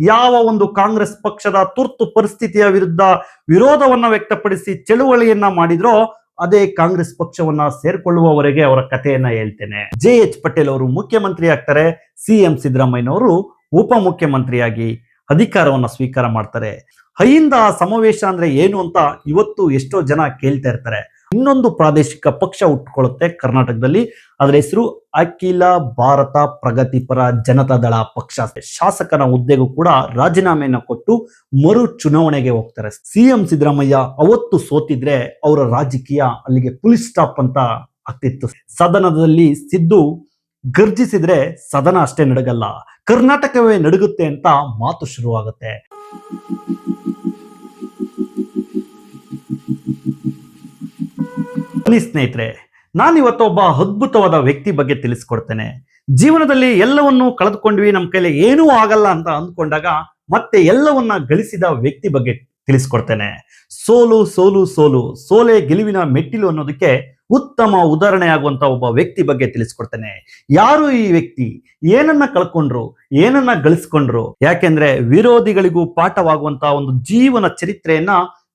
ಯಾವ ಒಂದು ಕಾಂಗ್ರೆಸ್ ಪಕ್ಷದ ತುರ್ತು ಪರಿಸ್ಥಿತಿಯ ವಿರುದ್ಧ ವಿರೋಧವನ್ನ ವ್ಯಕ್ತಪಡಿಸಿ ಚಳುವಳಿಯನ್ನ ಮಾಡಿದ್ರೋ ಅದೇ ಕಾಂಗ್ರೆಸ್ ಪಕ್ಷವನ್ನ ಸೇರ್ಕೊಳ್ಳುವವರೆಗೆ ಅವರ ಕಥೆಯನ್ನ ಹೇಳ್ತೇನೆ. ಜೆ ಎಚ್ ಪಟೇಲ್ ಅವರು ಮುಖ್ಯಮಂತ್ರಿ ಆಗ್ತಾರೆ, ಸಿ ಎಂ ಸಿದ್ದರಾಮಯ್ಯನವರು ಉಪಮುಖ್ಯಮಂತ್ರಿಯಾಗಿ ಅಧಿಕಾರವನ್ನ ಸ್ವೀಕಾರ ಮಾಡ್ತಾರೆ. ಅಹಿಂದ ಸಮಾವೇಶ ಅಂದ್ರೆ ಏನು ಅಂತ ಇವತ್ತು ಎಷ್ಟೋ ಜನ ಕೇಳ್ತಾ ಇರ್ತಾರೆ. ಇನ್ನೊಂದು ಪ್ರಾದೇಶಿಕ ಪಕ್ಷ ಹುಟ್ಟುಕೊಳ್ಳುತ್ತೆ ಕರ್ನಾಟಕದಲ್ಲಿ. ಅದರ ಹೆಸರು ಅಖಿಲ ಭಾರತ ಪ್ರಗತಿಪರ ಜನತಾ ದಳ ಪಕ್ಷ. ಶಾಸಕನ ಹುದ್ದೆಗೂ ಕೂಡ ರಾಜೀನಾಮೆಯನ್ನ ಕೊಟ್ಟು ಮರು ಚುನಾವಣೆಗೆ ಹೋಗ್ತಾರೆ. ಸಿಎಂ ಸಿದ್ದರಾಮಯ್ಯ ಅವತ್ತು ಸೋತಿದ್ರೆ ಅವರ ರಾಜಕೀಯ ಅಲ್ಲಿಗೆ ಫುಲ್ ಸ್ಟಾಪ್ ಅಂತ ಆಗ್ತಿತ್ತು. ಸದನದಲ್ಲಿ ಸಿದ್ದು, ಗರ್ಜಿಸಿದ್ರೆ ಸದನ ಅಷ್ಟೇ ನಡಗಲ್ಲ, ಕರ್ನಾಟಕವೇ ನಡುಗುತ್ತೆ ಅಂತ ಮಾತು ಶುರುವಾಗುತ್ತೆ. ಬನ್ನಿ ಸ್ನೇಹಿತರೆ ನಾನಿವತ್ತು ಒಬ್ಬ ಅದ್ಭುತವಾದ ವ್ಯಕ್ತಿ ಬಗ್ಗೆ ತಿಳಿಸ್ಕೊಡ್ತೇನೆ. ಜೀವನದಲ್ಲಿ ಎಲ್ಲವನ್ನೂ ಕಳೆದುಕೊಂಡ್ವಿ, ನಮ್ಮ ಕೈಲಿ ಏನೂ ಆಗಲ್ಲ ಅಂತ ಅಂದ್ಕೊಂಡಾಗ ಮತ್ತೆ ಎಲ್ಲವನ್ನ ಗಳಿಸಿದ ವ್ಯಕ್ತಿ ಬಗ್ಗೆ ತಿಳಿಸ್ಕೊಡ್ತೇನೆ. ಸೋಲು ಸೋಲು ಸೋಲು, ಸೋಲೆ ಗೆಲುವಿನ ಮೆಟ್ಟಿಲು ಅನ್ನೋದಕ್ಕೆ ಉತ್ತಮ ಉದಾಹರಣೆ ಆಗುವಂತ ಒಬ್ಬ ವ್ಯಕ್ತಿ ಬಗ್ಗೆ ತಿಳಿಸ್ಕೊಡ್ತೇನೆ. ಯಾರು ಈ ವ್ಯಕ್ತಿ? ಏನನ್ನ ಕಳ್ಕೊಂಡ್ರು? ಏನನ್ನ ಗಳಿಸ್ಕೊಂಡ್ರು? ಯಾಕೆಂದ್ರೆ ವಿರೋಧಿಗಳಿಗೂ ಪಾಠವಾಗುವಂತ ಒಂದು ಜೀವನ ಚರಿತ್ರೆಯನ್ನ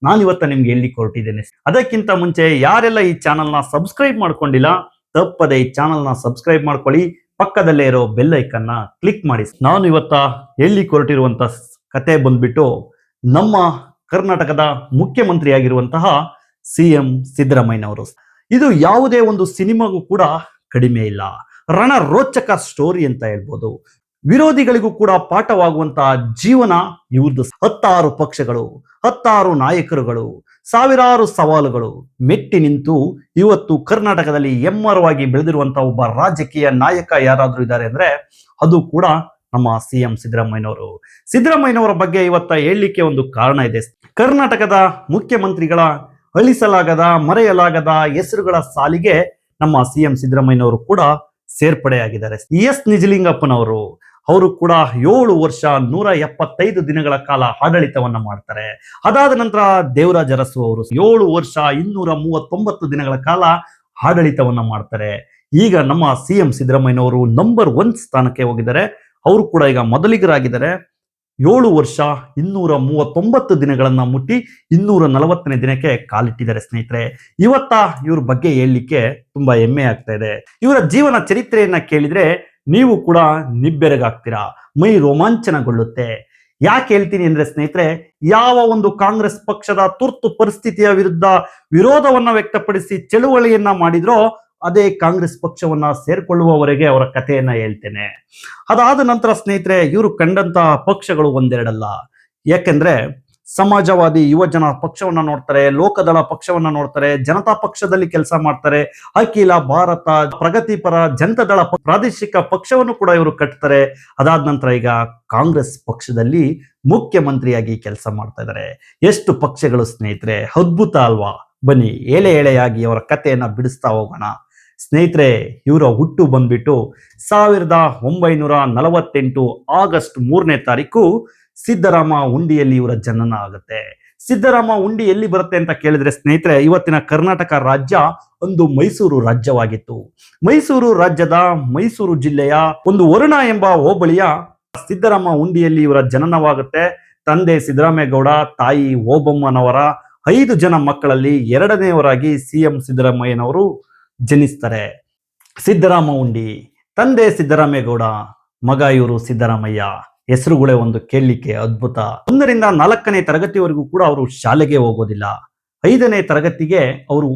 ನಾನಿವತ್ತ ನಿಮ್ಗೆ ಎಲ್ಲಿ ಕೊರಟಿದ್ದೇನೆ ಅದಕ್ಕಿಂತ ಮುಂಚೆ ಯಾರೆಲ್ಲ ಈ ಚಾನಲ್ನ ಸಬ್ಸ್ಕ್ರೈಬ್ ಮಾಡ್ಕೊಂಡಿಲ್ಲ, ತಪ್ಪದೆ ಈ ಚಾನಲ್ನ ಸಬ್ಸ್ಕ್ರೈಬ್ ಮಾಡ್ಕೊಳ್ಳಿ. ಪಕ್ಕದಲ್ಲೇ ಇರೋ ಬೆಲ್ ಐಕನ್ನ ಕ್ಲಿಕ್ ಮಾಡಿ. ನಾನು ಇವತ್ತ ಎಲ್ಲಿ ಕೊರಟಿರುವಂತ ಕತೆ ಬಂದ್ಬಿಟ್ಟು ನಮ್ಮ ಕರ್ನಾಟಕದ ಮುಖ್ಯಮಂತ್ರಿ ಆಗಿರುವಂತಹ ಸಿ ಎಂ ಸಿದ್ದರಾಮಯ್ಯನವರು. ಇದು ಯಾವುದೇ ಒಂದು ಸಿನಿಮಾಗೂ ಕೂಡ ಕಡಿಮೆ ಇಲ್ಲ. ರಣ ರೋಚಕ ಸ್ಟೋರಿ ಅಂತ ಹೇಳ್ಬೋದು. ವಿರೋಧಿಗಳಿಗೂ ಕೂಡ ಪಾಠವಾಗುವಂತಹ ಜೀವನ ಇವ್ರದ್ದು ಹತ್ತಾರು ಪಕ್ಷಗಳು, ಹತ್ತಾರು ನಾಯಕರುಗಳು, ಸಾವಿರಾರು ಸವಾಲುಗಳು. ಮೆಟ್ಟಿ ನಿಂತು ಇವತ್ತು ಕರ್ನಾಟಕದಲ್ಲಿ ಎಮ್ಮರವಾಗಿ ಬೆಳೆದಿರುವಂತಹ ಒಬ್ಬ ರಾಜಕೀಯ ನಾಯಕ ಯಾರಾದ್ರೂ ಇದ್ದಾರೆ ಅಂದ್ರೆ ಅದು ಕೂಡ ನಮ್ಮ ಸಿ ಎಂ ಸಿದ್ದರಾಮಯ್ಯನವರು. ಸಿದ್ದರಾಮಯ್ಯನವರ ಬಗ್ಗೆ ಇವತ್ತ ಹೇಳಲಿಕ್ಕೆ ಒಂದು ಕಾರಣ ಇದೆ. ಕರ್ನಾಟಕದ ಮುಖ್ಯಮಂತ್ರಿಗಳ ಅಳಿಸಲಾಗದ, ಮರೆಯಲಾಗದ ಹೆಸರುಗಳ ಸಾಲಿಗೆ ನಮ್ಮ ಸಿ ಎಂ ಸಿದ್ದರಾಮಯ್ಯನವರು ಕೂಡ ಸೇರ್ಪಡೆಯಾಗಿದ್ದಾರೆ. ಎಸ್. ನಿಜಲಿಂಗಪ್ಪನವರು ಅವರು ಕೂಡ ಏಳು ವರ್ಷ ನೂರ ಎಪ್ಪತ್ತೈದು ದಿನಗಳ ಕಾಲ ಆಡಳಿತವನ್ನ ಮಾಡ್ತಾರೆ. ಅದಾದ ನಂತರ ದೇವರಾಜ ಅರಸು ಅವರು ಏಳು ವರ್ಷ ಇನ್ನೂರ ಮೂವತ್ತೊಂಬತ್ತು ದಿನಗಳ ಕಾಲ ಆಡಳಿತವನ್ನ ಮಾಡ್ತಾರೆ. ಈಗ ನಮ್ಮ ಸಿ ಎಂ ಸಿದ್ದರಾಮಯ್ಯನವರು ನಂಬರ್ ಒನ್ ಸ್ಥಾನಕ್ಕೆ ಹೋಗಿದ್ದಾರೆ. ಅವರು ಕೂಡ ಈಗ ಮೊದಲಿಗರಾಗಿದ್ದಾರೆ. ಏಳು ವರ್ಷ ಇನ್ನೂರ ಮೂವತ್ತೊಂಬತ್ತು ದಿನಗಳನ್ನ ಮುಟ್ಟಿ ಇನ್ನೂರ ನಲವತ್ತನೇ ದಿನಕ್ಕೆ ಕಾಲಿಟ್ಟಿದ್ದಾರೆ ಸ್ನೇಹಿತರೆ. ಇವತ್ತ ಇವ್ರ ಬಗ್ಗೆ ಹೇಳಲಿಕ್ಕೆ ತುಂಬಾ ಹೆಮ್ಮೆ ಆಗ್ತಾ ಇದೆ. ಇವರ ಜೀವನ ಚರಿತ್ರೆಯನ್ನ ಕೇಳಿದ್ರೆ ನೀವು ಕೂಡ ನಿಬ್ಬೆರಗಾಗ್ತೀರಾ? ಮೈ ರೋಮಾಂಚನಗೊಳ್ಳುತ್ತೆ. ಯಾಕೆ ಹೇಳ್ತೀನಿ ಅಂದ್ರೆ ಸ್ನೇಹಿತರೆ, ಯಾವ ಒಂದು ಕಾಂಗ್ರೆಸ್ ಪಕ್ಷದ ತುರ್ತು ಪರಿಸ್ಥಿತಿಯ ವಿರುದ್ಧ ವಿರೋಧವನ್ನ ವ್ಯಕ್ತಪಡಿಸಿ ಚಳುವಳಿಯನ್ನ ಮಾಡಿದ್ರೋ, ಅದೇ ಕಾಂಗ್ರೆಸ್ ಪಕ್ಷವನ್ನ ಸೇರ್ಕೊಳ್ಳುವವರೆಗೆ ಅವರ ಕಥೆಯನ್ನ ಹೇಳ್ತೇನೆ. ಅದಾದ ನಂತರ ಸ್ನೇಹಿತರೆ, ಇವರು ಕಂಡಂತಹ ಪಕ್ಷಗಳು ಒಂದೆರಡಲ್ಲ. ಯಾಕೆಂದ್ರೆ ಸಮಾಜವಾದಿ ಯುವಜನ ಪಕ್ಷವನ್ನ ನೋಡ್ತಾರೆ, ಲೋಕದಳ ಪಕ್ಷವನ್ನ ನೋಡ್ತಾರೆ, ಜನತಾ ಪಕ್ಷದಲ್ಲಿ ಕೆಲಸ ಮಾಡ್ತಾರೆ, ಅಖಿಲ ಭಾರತ ಪ್ರಗತಿಪರ ಜನತಾದಳ ಪ್ರಾದೇಶಿಕ ಪಕ್ಷವನ್ನು ಕೂಡ ಇವರು ಕಟ್ತಾರೆ. ಅದಾದ ನಂತರ ಈಗ ಕಾಂಗ್ರೆಸ್ ಪಕ್ಷದಲ್ಲಿ ಮುಖ್ಯಮಂತ್ರಿಯಾಗಿ ಕೆಲಸ ಮಾಡ್ತಾ ಇದ್ದಾರೆ ಎಷ್ಟು ಪಕ್ಷಗಳು ಸ್ನೇಹಿತರೆ, ಅದ್ಭುತ ಅಲ್ವಾ? ಬನ್ನಿ ಎಳೆ ಎಳೆಯಾಗಿ ಅವರ ಕಥೆಯನ್ನ ಬಿಡಿಸ್ತಾ ಹೋಗೋಣ. ಸ್ನೇಹಿತರೆ, ಇವರ ಹುಟ್ಟು ಬಂದ್ಬಿಟ್ಟು ಸಾವಿರದ ಒಂಬೈನೂರ ನಲವತ್ತೆಂಟು ಆಗಸ್ಟ್ ಮೂರನೇ ತಾರೀಕು ಸಿದ್ದರಾಮ ಉಂಡಿಯಲ್ಲಿ ಇವರ ಜನನ ಆಗುತ್ತೆ. ಸಿದ್ದರಾಮ ಉಂಡಿ ಎಲ್ಲಿ ಬರುತ್ತೆ ಅಂತ ಕೇಳಿದ್ರೆ ಸ್ನೇಹಿತರೆ, ಇವತ್ತಿನ ಕರ್ನಾಟಕ ರಾಜ್ಯ ಒಂದು ಮೈಸೂರು ರಾಜ್ಯವಾಗಿತ್ತು. ಮೈಸೂರು ರಾಜ್ಯದ ಮೈಸೂರು ಜಿಲ್ಲೆಯ ಒಂದು ವರುಣ ಎಂಬ ಹೋಬಳಿಯ ಸಿದ್ದರಾಮ ಉಂಡಿಯಲ್ಲಿ ಇವರ ಜನನವಾಗುತ್ತೆ. ತಂದೆ ಸಿದ್ದರಾಮೇಗೌಡ, ತಾಯಿ ಓಬಮ್ಮನವರ ಐದು ಜನ ಮಕ್ಕಳಲ್ಲಿ ಎರಡನೆಯವರಾಗಿ ಸಿ ಎಂ ಸಿದ್ದರಾಮಯ್ಯನವರು ಜನಿಸ್ತಾರೆ. ಸಿದ್ದರಾಮ ಉಂಡಿ ತಂದೆ ಸಿದ್ದರಾಮೇಗೌಡ, ಮಗ ಇವರು ಸಿದ್ದರಾಮಯ್ಯ. ಹೆಸರುಗಳೇ ಒಂದು ಕೇಳಲಿಕ್ಕೆ ಅದ್ಭುತ. ಒಂದರಿಂದ ನಾಲ್ಕನೇ ತರಗತಿವರೆಗೂ ಕೂಡ ಅವರು ಶಾಲೆಗೆ ಹೋಗೋದಿಲ್ಲ. ಐದನೇ ತರಗತಿಗೆ ಅವರು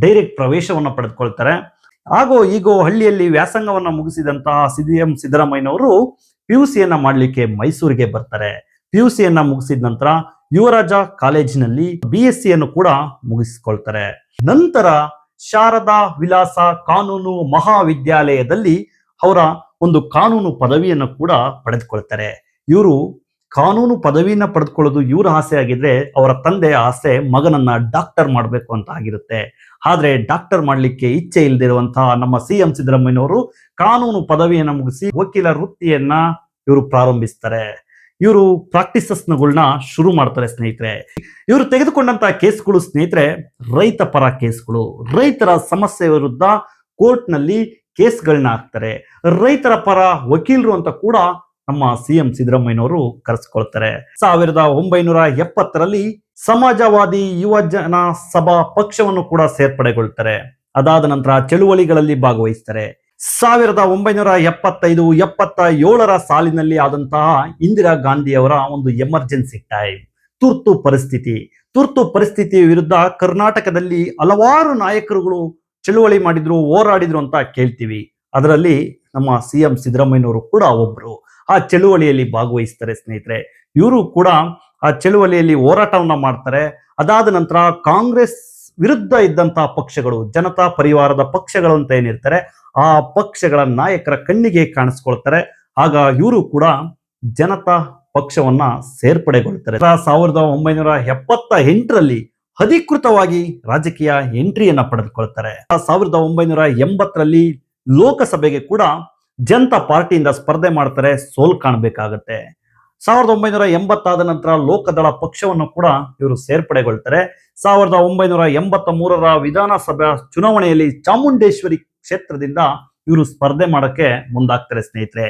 ಡೈರೆಕ್ಟ್ ಪ್ರವೇಶವನ್ನು ಪಡೆದುಕೊಳ್ತಾರೆ. ಹಾಗೂ ಈಗ ಹಳ್ಳಿಯಲ್ಲಿ ವ್ಯಾಸಂಗವನ್ನು ಮುಗಿಸಿದಂತಹ ಸಿ ಎಂ ಸಿದ್ದರಾಮಯ್ಯನವರು ಪಿ ಯು ಸಿಯನ್ನ ಮಾಡಲಿಕ್ಕೆ ಮೈಸೂರಿಗೆ ಬರ್ತಾರೆ. ಪಿ ಯು ಸಿಯನ್ನ ಮುಗಿಸಿದ ನಂತರ ಯುವರಾಜ ಕಾಲೇಜಿನಲ್ಲಿ ಬಿ ಎಸ್ ಸಿಯನ್ನು ಕೂಡ ಮುಗಿಸಿಕೊಳ್ತಾರೆ. ನಂತರ ಶಾರದಾ ವಿಲಾಸ ಕಾನೂನು ಮಹಾವಿದ್ಯಾಲಯದಲ್ಲಿ ಅವರ ಒಂದು ಕಾನೂನು ಪದವಿಯನ್ನು ಕೂಡ ಪಡೆದುಕೊಳ್ತಾರೆ. ಇವರು ಕಾನೂನು ಪದವಿಯನ್ನ ಪಡೆದುಕೊಳ್ಳೋದು ಇವರ ಆಸೆ ಆಗಿದ್ರೆ ಅವರ ತಂದೆಯ ಆಸೆ ಮಗನನ್ನ ಡಾಕ್ಟರ್ ಮಾಡಬೇಕು ಅಂತ ಆಗಿರುತ್ತೆ. ಆದ್ರೆ ಡಾಕ್ಟರ್ ಮಾಡ್ಲಿಕ್ಕೆ ಇಚ್ಛೆ ಇಲ್ಲದಿರುವಂತಹ ನಮ್ಮ ಸಿ ಎಂ ಸಿದ್ದರಾಮಯ್ಯನವರು ಕಾನೂನು ಪದವಿಯನ್ನ ಮುಗಿಸಿ ವಕೀಲ ವೃತ್ತಿಯನ್ನ ಇವರು ಪ್ರಾರಂಭಿಸ್ತಾರೆ. ಇವರು ಪ್ರಾಕ್ಟೀಸಸ್ಗಳನ್ನ ಶುರು ಮಾಡ್ತಾರೆ ಸ್ನೇಹಿತರೆ. ಇವರು ತೆಗೆದುಕೊಂಡಂತಹ ಕೇಸ್ಗಳು ಸ್ನೇಹಿತರೆ ರೈತ ಪರ ಕೇಸ್ಗಳು. ರೈತರ ಸಮಸ್ಯೆ ವಿರುದ್ಧ ಕೋರ್ಟ್ನಲ್ಲಿ ಕೇಸ್ಗಳನ್ನ ಹಾಕ್ತಾರೆ. ರೈತರ ಪರ ವಕೀಲರು ಅಂತ ಕೂಡ ನಮ್ಮ ಸಿ ಎಂ ಸಿದ್ದರಾಮಯ್ಯನವರು ಕರೆಸ್ಕೊಳ್ತಾರೆ. ಸಾವಿರದ ಒಂಬೈನೂರ ಎಪ್ಪತ್ತರಲ್ಲಿ ಸಮಾಜವಾದಿ ಯುವ ಜನ ಸಭಾ ಪಕ್ಷವನ್ನು ಕೂಡ ಸೇರ್ಪಡೆಗೊಳ್ತಾರೆ. ಅದಾದ ನಂತರ ಚಳುವಳಿಗಳಲ್ಲಿ ಭಾಗವಹಿಸ್ತಾರೆ. ಸಾವಿರದ ಒಂಬೈನೂರ ಎಪ್ಪತ್ತೈದು ಎಪ್ಪತ್ತ ಏಳರ ಸಾಲಿನಲ್ಲಿ ಆದಂತಹ ಇಂದಿರಾ ಗಾಂಧಿಯವರ ಒಂದು ಎಮರ್ಜೆನ್ಸಿ ಟೈಮ್. ತುರ್ತು ಪರಿಸ್ಥಿತಿ. ತುರ್ತು ಪರಿಸ್ಥಿತಿಯ ವಿರುದ್ಧ ಕರ್ನಾಟಕದಲ್ಲಿ ಹಲವಾರು ನಾಯಕರುಗಳು ಚಳುವಳಿ ಮಾಡಿದ್ರು, ಹೋರಾಡಿದ್ರು ಅಂತ ಕೇಳ್ತೀವಿ. ಅದರಲ್ಲಿ ನಮ್ಮ ಸಿ ಎಂ ಸಿದ್ದರಾಮಯ್ಯನವರು ಕೂಡ ಒಬ್ರು. ಆ ಚಳುವಳಿಯಲ್ಲಿ ಭಾಗವಹಿಸ್ತಾರೆ ಸ್ನೇಹಿತರೆ. ಇವರು ಕೂಡ ಆ ಚಳುವಳಿಯಲ್ಲಿ ಹೋರಾಟವನ್ನ ಮಾಡ್ತಾರೆ. ಅದಾದ ನಂತರ ಕಾಂಗ್ರೆಸ್ ವಿರುದ್ಧ ಇದ್ದಂತಹ ಪಕ್ಷಗಳು, ಜನತಾ ಪರಿವಾರದ ಪಕ್ಷಗಳು ಅಂತ ಏನಿರ್ತಾರೆ, ಆ ಪಕ್ಷಗಳ ನಾಯಕರ ಕಣ್ಣಿಗೆ ಕಾಣಿಸ್ಕೊಳ್ತಾರೆ. ಆಗ ಇವರು ಕೂಡ ಜನತಾ ಪಕ್ಷವನ್ನ ಸೇರ್ಪಡೆಗೊಳ್ತಾರೆ. ಸಾವಿರದ ಒಂಬೈನೂರ ಎಪ್ಪತ್ತ ಎಂಟರಲ್ಲಿ ಅಧಿಕೃತವಾಗಿ ರಾಜಕೀಯ ಎಂಟ್ರಿಯನ್ನ ಪಡೆದುಕೊಳ್ತಾರೆ. ಸಾವಿರದ ಒಂಬೈನೂರ ಎಂಬತ್ತರಲ್ಲಿ ಲೋಕಸಭೆಗೆ ಕೂಡ ಜನತಾ ಪಾರ್ಟಿಯಿಂದ ಸ್ಪರ್ಧೆ ಮಾಡ್ತಾರೆ ಸೋಲ್ ಕಾಣಬೇಕಾಗತ್ತೆ. ಸಾವಿರದ ಒಂಬೈನೂರ ಎಂಬತ್ತಾದ ನಂತರ ಲೋಕದಳ ಪಕ್ಷವನ್ನು ಕೂಡ ಇವರು ಸೇರ್ಪಡೆಗೊಳ್ತಾರೆ. ಸಾವಿರದ ಒಂಬೈನೂರ ಎಂಬತ್ತ ಮೂರರ ವಿಧಾನಸಭಾ ಚುನಾವಣೆಯಲ್ಲಿ ಚಾಮುಂಡೇಶ್ವರಿ ಕ್ಷೇತ್ರದಿಂದ ಇವರು ಸ್ಪರ್ಧೆ ಮಾಡಕ್ಕೆ ಮುಂದಾಗ್ತಾರೆ ಸ್ನೇಹಿತರೆ.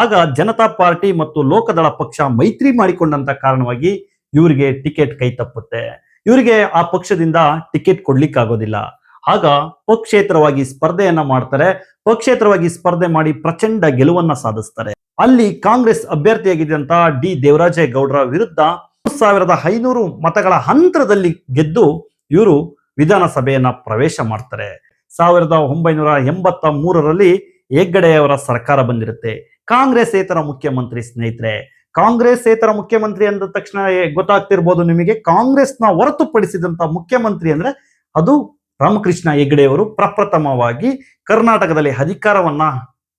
ಆಗ ಜನತಾ ಪಾರ್ಟಿ ಮತ್ತು ಲೋಕದಳ ಪಕ್ಷ ಮೈತ್ರಿ ಮಾಡಿಕೊಂಡಂತ ಕಾರಣವಾಗಿ ಇವರಿಗೆ ಟಿಕೆಟ್ ಕೈ ತಪ್ಪುತ್ತೆ. ಇವರಿಗೆ ಆ ಪಕ್ಷದಿಂದ ಟಿಕೆಟ್ ಕೊಡ್ಲಿಕ್ಕಾಗೋದಿಲ್ಲ. ಆಗ ಪಕ್ಷೇತರವಾಗಿ ಸ್ಪರ್ಧೆಯನ್ನ ಮಾಡ್ತಾರೆ. ಪಕ್ಷೇತರವಾಗಿ ಸ್ಪರ್ಧೆ ಮಾಡಿ ಪ್ರಚಂಡ ಗೆಲುವನ್ನ ಸಾಧಿಸ್ತಾರೆ. ಅಲ್ಲಿ ಕಾಂಗ್ರೆಸ್ ಅಭ್ಯರ್ಥಿಯಾಗಿದ್ದಂತ ಡಿ. ದೇವರಾಜೇಗೌಡರ ವಿರುದ್ಧ ಸಾವಿರದ ಐನೂರು ಮತಗಳ ಹಂತ್ರದಲ್ಲಿ ಗೆದ್ದು ಇವರು ವಿಧಾನಸಭೆಯನ್ನ ಪ್ರವೇಶ ಮಾಡ್ತಾರೆ. ಸಾವಿರದ ಒಂಬೈನೂರ ಎಂಬತ್ತ ಮೂರರಲ್ಲಿ ಹೆಗ್ಗಡೆಯವರ ಸರ್ಕಾರ ಬಂದಿರುತ್ತೆ? ಕಾಂಗ್ರೆಸ್ ಏತರ ಮುಖ್ಯಮಂತ್ರಿ ಸ್ನೇಹಿತರೆ ಕಾಂಗ್ರೆಸ್ಸೇತರ ಮುಖ್ಯಮಂತ್ರಿ ಅಂದ ತಕ್ಷಣ ಗೊತ್ತಾಗ್ತಿರ್ಬೋದು ನಿಮಗೆ. ಕಾಂಗ್ರೆಸ್ನ ಹೊರತುಪಡಿಸಿದಂತ ಮುಖ್ಯಮಂತ್ರಿ ಅಂದ್ರೆ ಅದು ರಾಮಕೃಷ್ಣ ಹೆಗ್ಡೆಯವರು ಪ್ರಪ್ರಥಮವಾಗಿ ಕರ್ನಾಟಕದಲ್ಲಿ ಅಧಿಕಾರವನ್ನ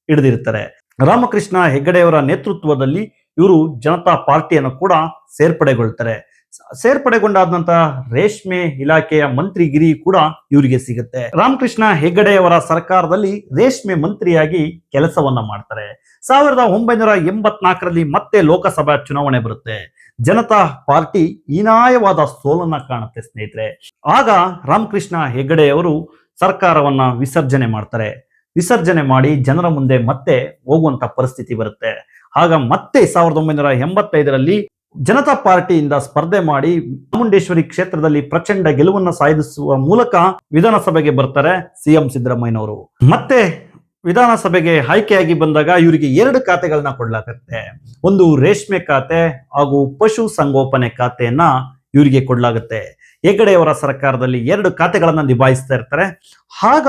ಹಿಡಿದಿರ್ತಾರೆ. ರಾಮಕೃಷ್ಣ ಹೆಗ್ಗಡೆಯವರ ನೇತೃತ್ವದಲ್ಲಿ ಇವರು ಜನತಾ ಪಾರ್ಟಿಯನ್ನು ಕೂಡ ಸೇರ್ಪಡೆಗೊಳ್ತಾರೆ. ಸೇರ್ಪಡೆಗೊಂಡಾದ ನಂತರ ರೇಷ್ಮೆ ಇಲಾಖೆಯ ಮಂತ್ರಿಗಿರಿ ಕೂಡ ಇವರಿಗೆ ಸಿಗುತ್ತೆ. ರಾಮಕೃಷ್ಣ ಹೆಗ್ಗಡೆಯವರ ಸರ್ಕಾರದಲ್ಲಿ ರೇಷ್ಮೆ ಮಂತ್ರಿಯಾಗಿ ಕೆಲಸವನ್ನ ಮಾಡ್ತಾರೆ. ಸಾವಿರದ ಒಂಬೈನೂರ ಎಂಬತ್ನಾಲ್ಕರಲ್ಲಿ ಮತ್ತೆ ಲೋಕಸಭಾ ಚುನಾವಣೆ ಬರುತ್ತೆ. ಜನತಾ ಪಾರ್ಟಿ ಹೀನಾಯವಾದ ಸೋಲನ್ನ ಕಾಣುತ್ತೆ ಸ್ನೇಹಿತರೆ. ಆಗ ರಾಮಕೃಷ್ಣ ಹೆಗ್ಗಡೆಯವರು ಸರ್ಕಾರವನ್ನ ವಿಸರ್ಜನೆ ಮಾಡ್ತಾರೆ. ವಿಸರ್ಜನೆ ಮಾಡಿ ಜನರ ಮುಂದೆ ಮತ್ತೆ ಹೋಗುವಂತ ಪರಿಸ್ಥಿತಿ ಬರುತ್ತೆ. ಆಗ ಮತ್ತೆ ಸಾವಿರದ ಒಂಬೈನೂರ ಎಂಬತ್ತೈದರಲ್ಲಿ ಜನತಾ ಪಾರ್ಟಿಯಿಂದ ಸ್ಪರ್ಧೆ ಮಾಡಿ ಚಾಮುಂಡೇಶ್ವರಿ ಕ್ಷೇತ್ರದಲ್ಲಿ ಪ್ರಚಂಡ ಗೆಲುವನ್ನು ಸಾಧಿಸುವ ಮೂಲಕ ವಿಧಾನಸಭೆಗೆ ಬರ್ತಾರೆ ಸಿಎಂ ಸಿದ್ದರಾಮಯ್ಯನವರು. ಮತ್ತೆ ವಿಧಾನಸಭೆಗೆ ಆಯ್ಕೆಯಾಗಿ ಬಂದಾಗ ಇವರಿಗೆ ಎರಡು ಖಾತೆಗಳನ್ನ ಕೊಡಲಾಗುತ್ತೆ. ಒಂದು ರೇಷ್ಮೆ ಖಾತೆ ಹಾಗೂ ಪಶು ಸಂಗೋಪನೆ ಖಾತೆಯನ್ನ ಇವರಿಗೆ ಕೊಡಲಾಗುತ್ತೆ. ಹೆಗಡೆಯವರ ಸರ್ಕಾರದಲ್ಲಿ ಎರಡು ಖಾತೆಗಳನ್ನ ನಿಭಾಯಿಸ್ತಾ ಇರ್ತಾರೆ. ಆಗ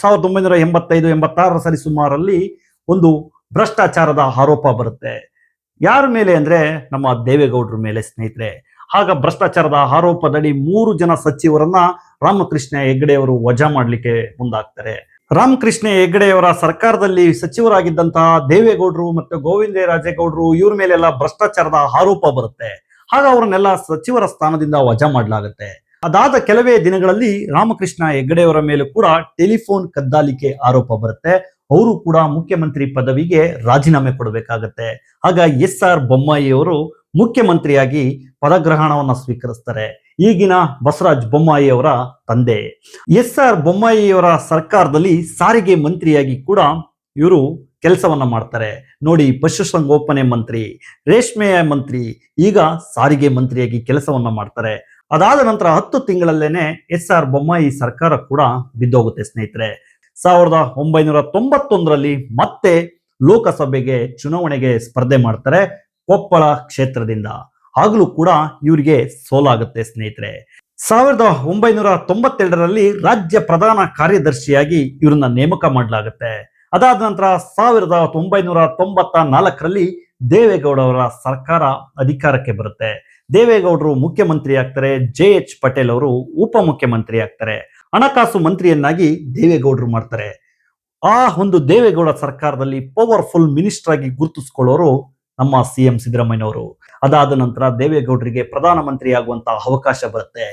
ಸಾವಿರದ ಒಂಬೈನೂರ ಎಂಬತ್ತೈದು, ಎಂಬತ್ತಾರರ ಸರಿಸುಮಾರಲ್ಲಿ ಒಂದು ಭ್ರಷ್ಟಾಚಾರದ ಆರೋಪ ಬರುತ್ತೆ. ಯಾರ ಮೇಲೆ ಅಂದ್ರೆ ನಮ್ಮ ದೇವೇಗೌಡರ ಮೇಲೆ ಸ್ನೇಹಿತರೆ? ಆಗ ಭ್ರಷ್ಟಾಚಾರದ ಆರೋಪದಡಿ ಮೂರು ಜನ ಸಚಿವರನ್ನ ರಾಮಕೃಷ್ಣ ಹೆಗ್ಗಡೆಯವರು ವಜಾ ಮಾಡಲಿಕ್ಕೆ ಮುಂದಾಗ್ತಾರೆ. ರಾಮಕೃಷ್ಣ ಹೆಗ್ಗಡೆಯವರ ಸರ್ಕಾರದಲ್ಲಿ ಸಚಿವರಾಗಿದ್ದಂತಹ ದೇವೇಗೌಡರು ಮತ್ತು ಗೋವಿಂದ ರಾಜೇಗೌಡರು ಇವ್ರ ಮೇಲೆಲ್ಲ ಭ್ರಷ್ಟಾಚಾರದ ಆರೋಪ ಬರುತ್ತೆ. ಆಗ ಅವರನ್ನೆಲ್ಲ ಸಚಿವರ ಸ್ಥಾನದಿಂದ ವಜಾ ಮಾಡಲಾಗುತ್ತೆ. ಅದಾದ ಕೆಲವೇ ದಿನಗಳಲ್ಲಿ ರಾಮಕೃಷ್ಣ ಹೆಗ್ಗಡೆಯವರ ಮೇಲೆ ಕೂಡ ಟೆಲಿಫೋನ್ ಕದ್ದಾಲಿಕೆ ಆರೋಪ ಬರುತ್ತೆ. ಅವರು ಕೂಡ ಮುಖ್ಯಮಂತ್ರಿ ಪದವಿಗೆ ರಾಜೀನಾಮೆ ಕೊಡಬೇಕಾಗತ್ತೆ. ಆಗ ಎಸ್ ಆರ್ ಬೊಮ್ಮಾಯಿಯವರು ಮುಖ್ಯಮಂತ್ರಿಯಾಗಿ ಪದಗ್ರಹಣವನ್ನು ಸ್ವೀಕರಿಸ್ತಾರೆ. ಈಗಿನ ಬಸವರಾಜ್ ಬೊಮ್ಮಾಯಿ ಅವರ ತಂದೆ. ಎಸ್ ಆರ್ ಬೊಮ್ಮಾಯಿಯವರ ಸರ್ಕಾರದಲ್ಲಿ ಸಾರಿಗೆ ಮಂತ್ರಿಯಾಗಿ ಕೂಡ ಇವರು ಕೆಲಸವನ್ನ ಮಾಡ್ತಾರೆ. ನೋಡಿ ಪಶುಸಂಗೋಪನೆ ಮಂತ್ರಿ, ರೇಷ್ಮೆಯ ಮಂತ್ರಿ, ಈಗ ಸಾರಿಗೆ ಮಂತ್ರಿಯಾಗಿ ಕೆಲಸವನ್ನ ಮಾಡ್ತಾರೆ. ಅದಾದ ನಂತರ ಹತ್ತು ತಿಂಗಳಲ್ಲೇನೆ ಎಸ್ ಆರ್ ಬೊಮ್ಮಾಯಿ ಸರ್ಕಾರ ಕೂಡ ಬಿದ್ದೋಗುತ್ತೆ ಸ್ನೇಹಿತರೆ. ಸಾವಿರದ ಒಂಬೈನೂರ ತೊಂಬತ್ತೊಂದರಲ್ಲಿ ಮತ್ತೆ ಲೋಕಸಭೆಗೆ ಚುನಾವಣೆಗೆ ಸ್ಪರ್ಧೆ ಮಾಡ್ತಾರೆ ಕೊಪ್ಪಳ ಕ್ಷೇತ್ರದಿಂದ. ಆಗಲೂ ಕೂಡ ಇವರಿಗೆ ಸೋಲಾಗುತ್ತೆ ಸ್ನೇಹಿತರೆ. ಸಾವಿರದ ಒಂಬೈನೂರ ತೊಂಬತ್ತೆರಡರಲ್ಲಿ ರಾಜ್ಯ ಪ್ರಧಾನ ಕಾರ್ಯದರ್ಶಿಯಾಗಿ ಇವ್ರನ್ನ ನೇಮಕ ಮಾಡಲಾಗುತ್ತೆ. ಅದಾದ ನಂತರ ಸಾವಿರದ ಒಂಬೈನೂರ ತೊಂಬತ್ತ ನಾಲ್ಕರಲ್ಲಿ ದೇವೇಗೌಡ ಅವರ ಸರ್ಕಾರ ಅಧಿಕಾರಕ್ಕೆ ಬರುತ್ತೆ. ದೇವೇಗೌಡರು ಮುಖ್ಯಮಂತ್ರಿ ಆಗ್ತಾರೆ, ಜೆ ಎಚ್ ಪಟೇಲ್ ಅವರು ಉಪಮುಖ್ಯಮಂತ್ರಿ ಆಗ್ತಾರೆ. ಹಣಕಾಸು ಮಂತ್ರಿಯನ್ನಾಗಿ ದೇವೇಗೌಡರು ಮಾಡ್ತಾರೆ. ಆ ಒಂದು ದೇವೇಗೌಡ ಸರ್ಕಾರದಲ್ಲಿ ಪವರ್ಫುಲ್ ಮಿನಿಸ್ಟರ್ ಆಗಿ ಗುರುತಿಸ್ಕೊಳ್ಳೋರು ನಮ್ಮ ಸಿ ಎಂ ಸಿದ್ದರಾಮಯ್ಯನವರು. ಅದಾದ ನಂತರ ದೇವೇಗೌಡರಿಗೆ ಪ್ರಧಾನಮಂತ್ರಿ ಆಗುವಂತ ಅವಕಾಶ ಬರುತ್ತೆ.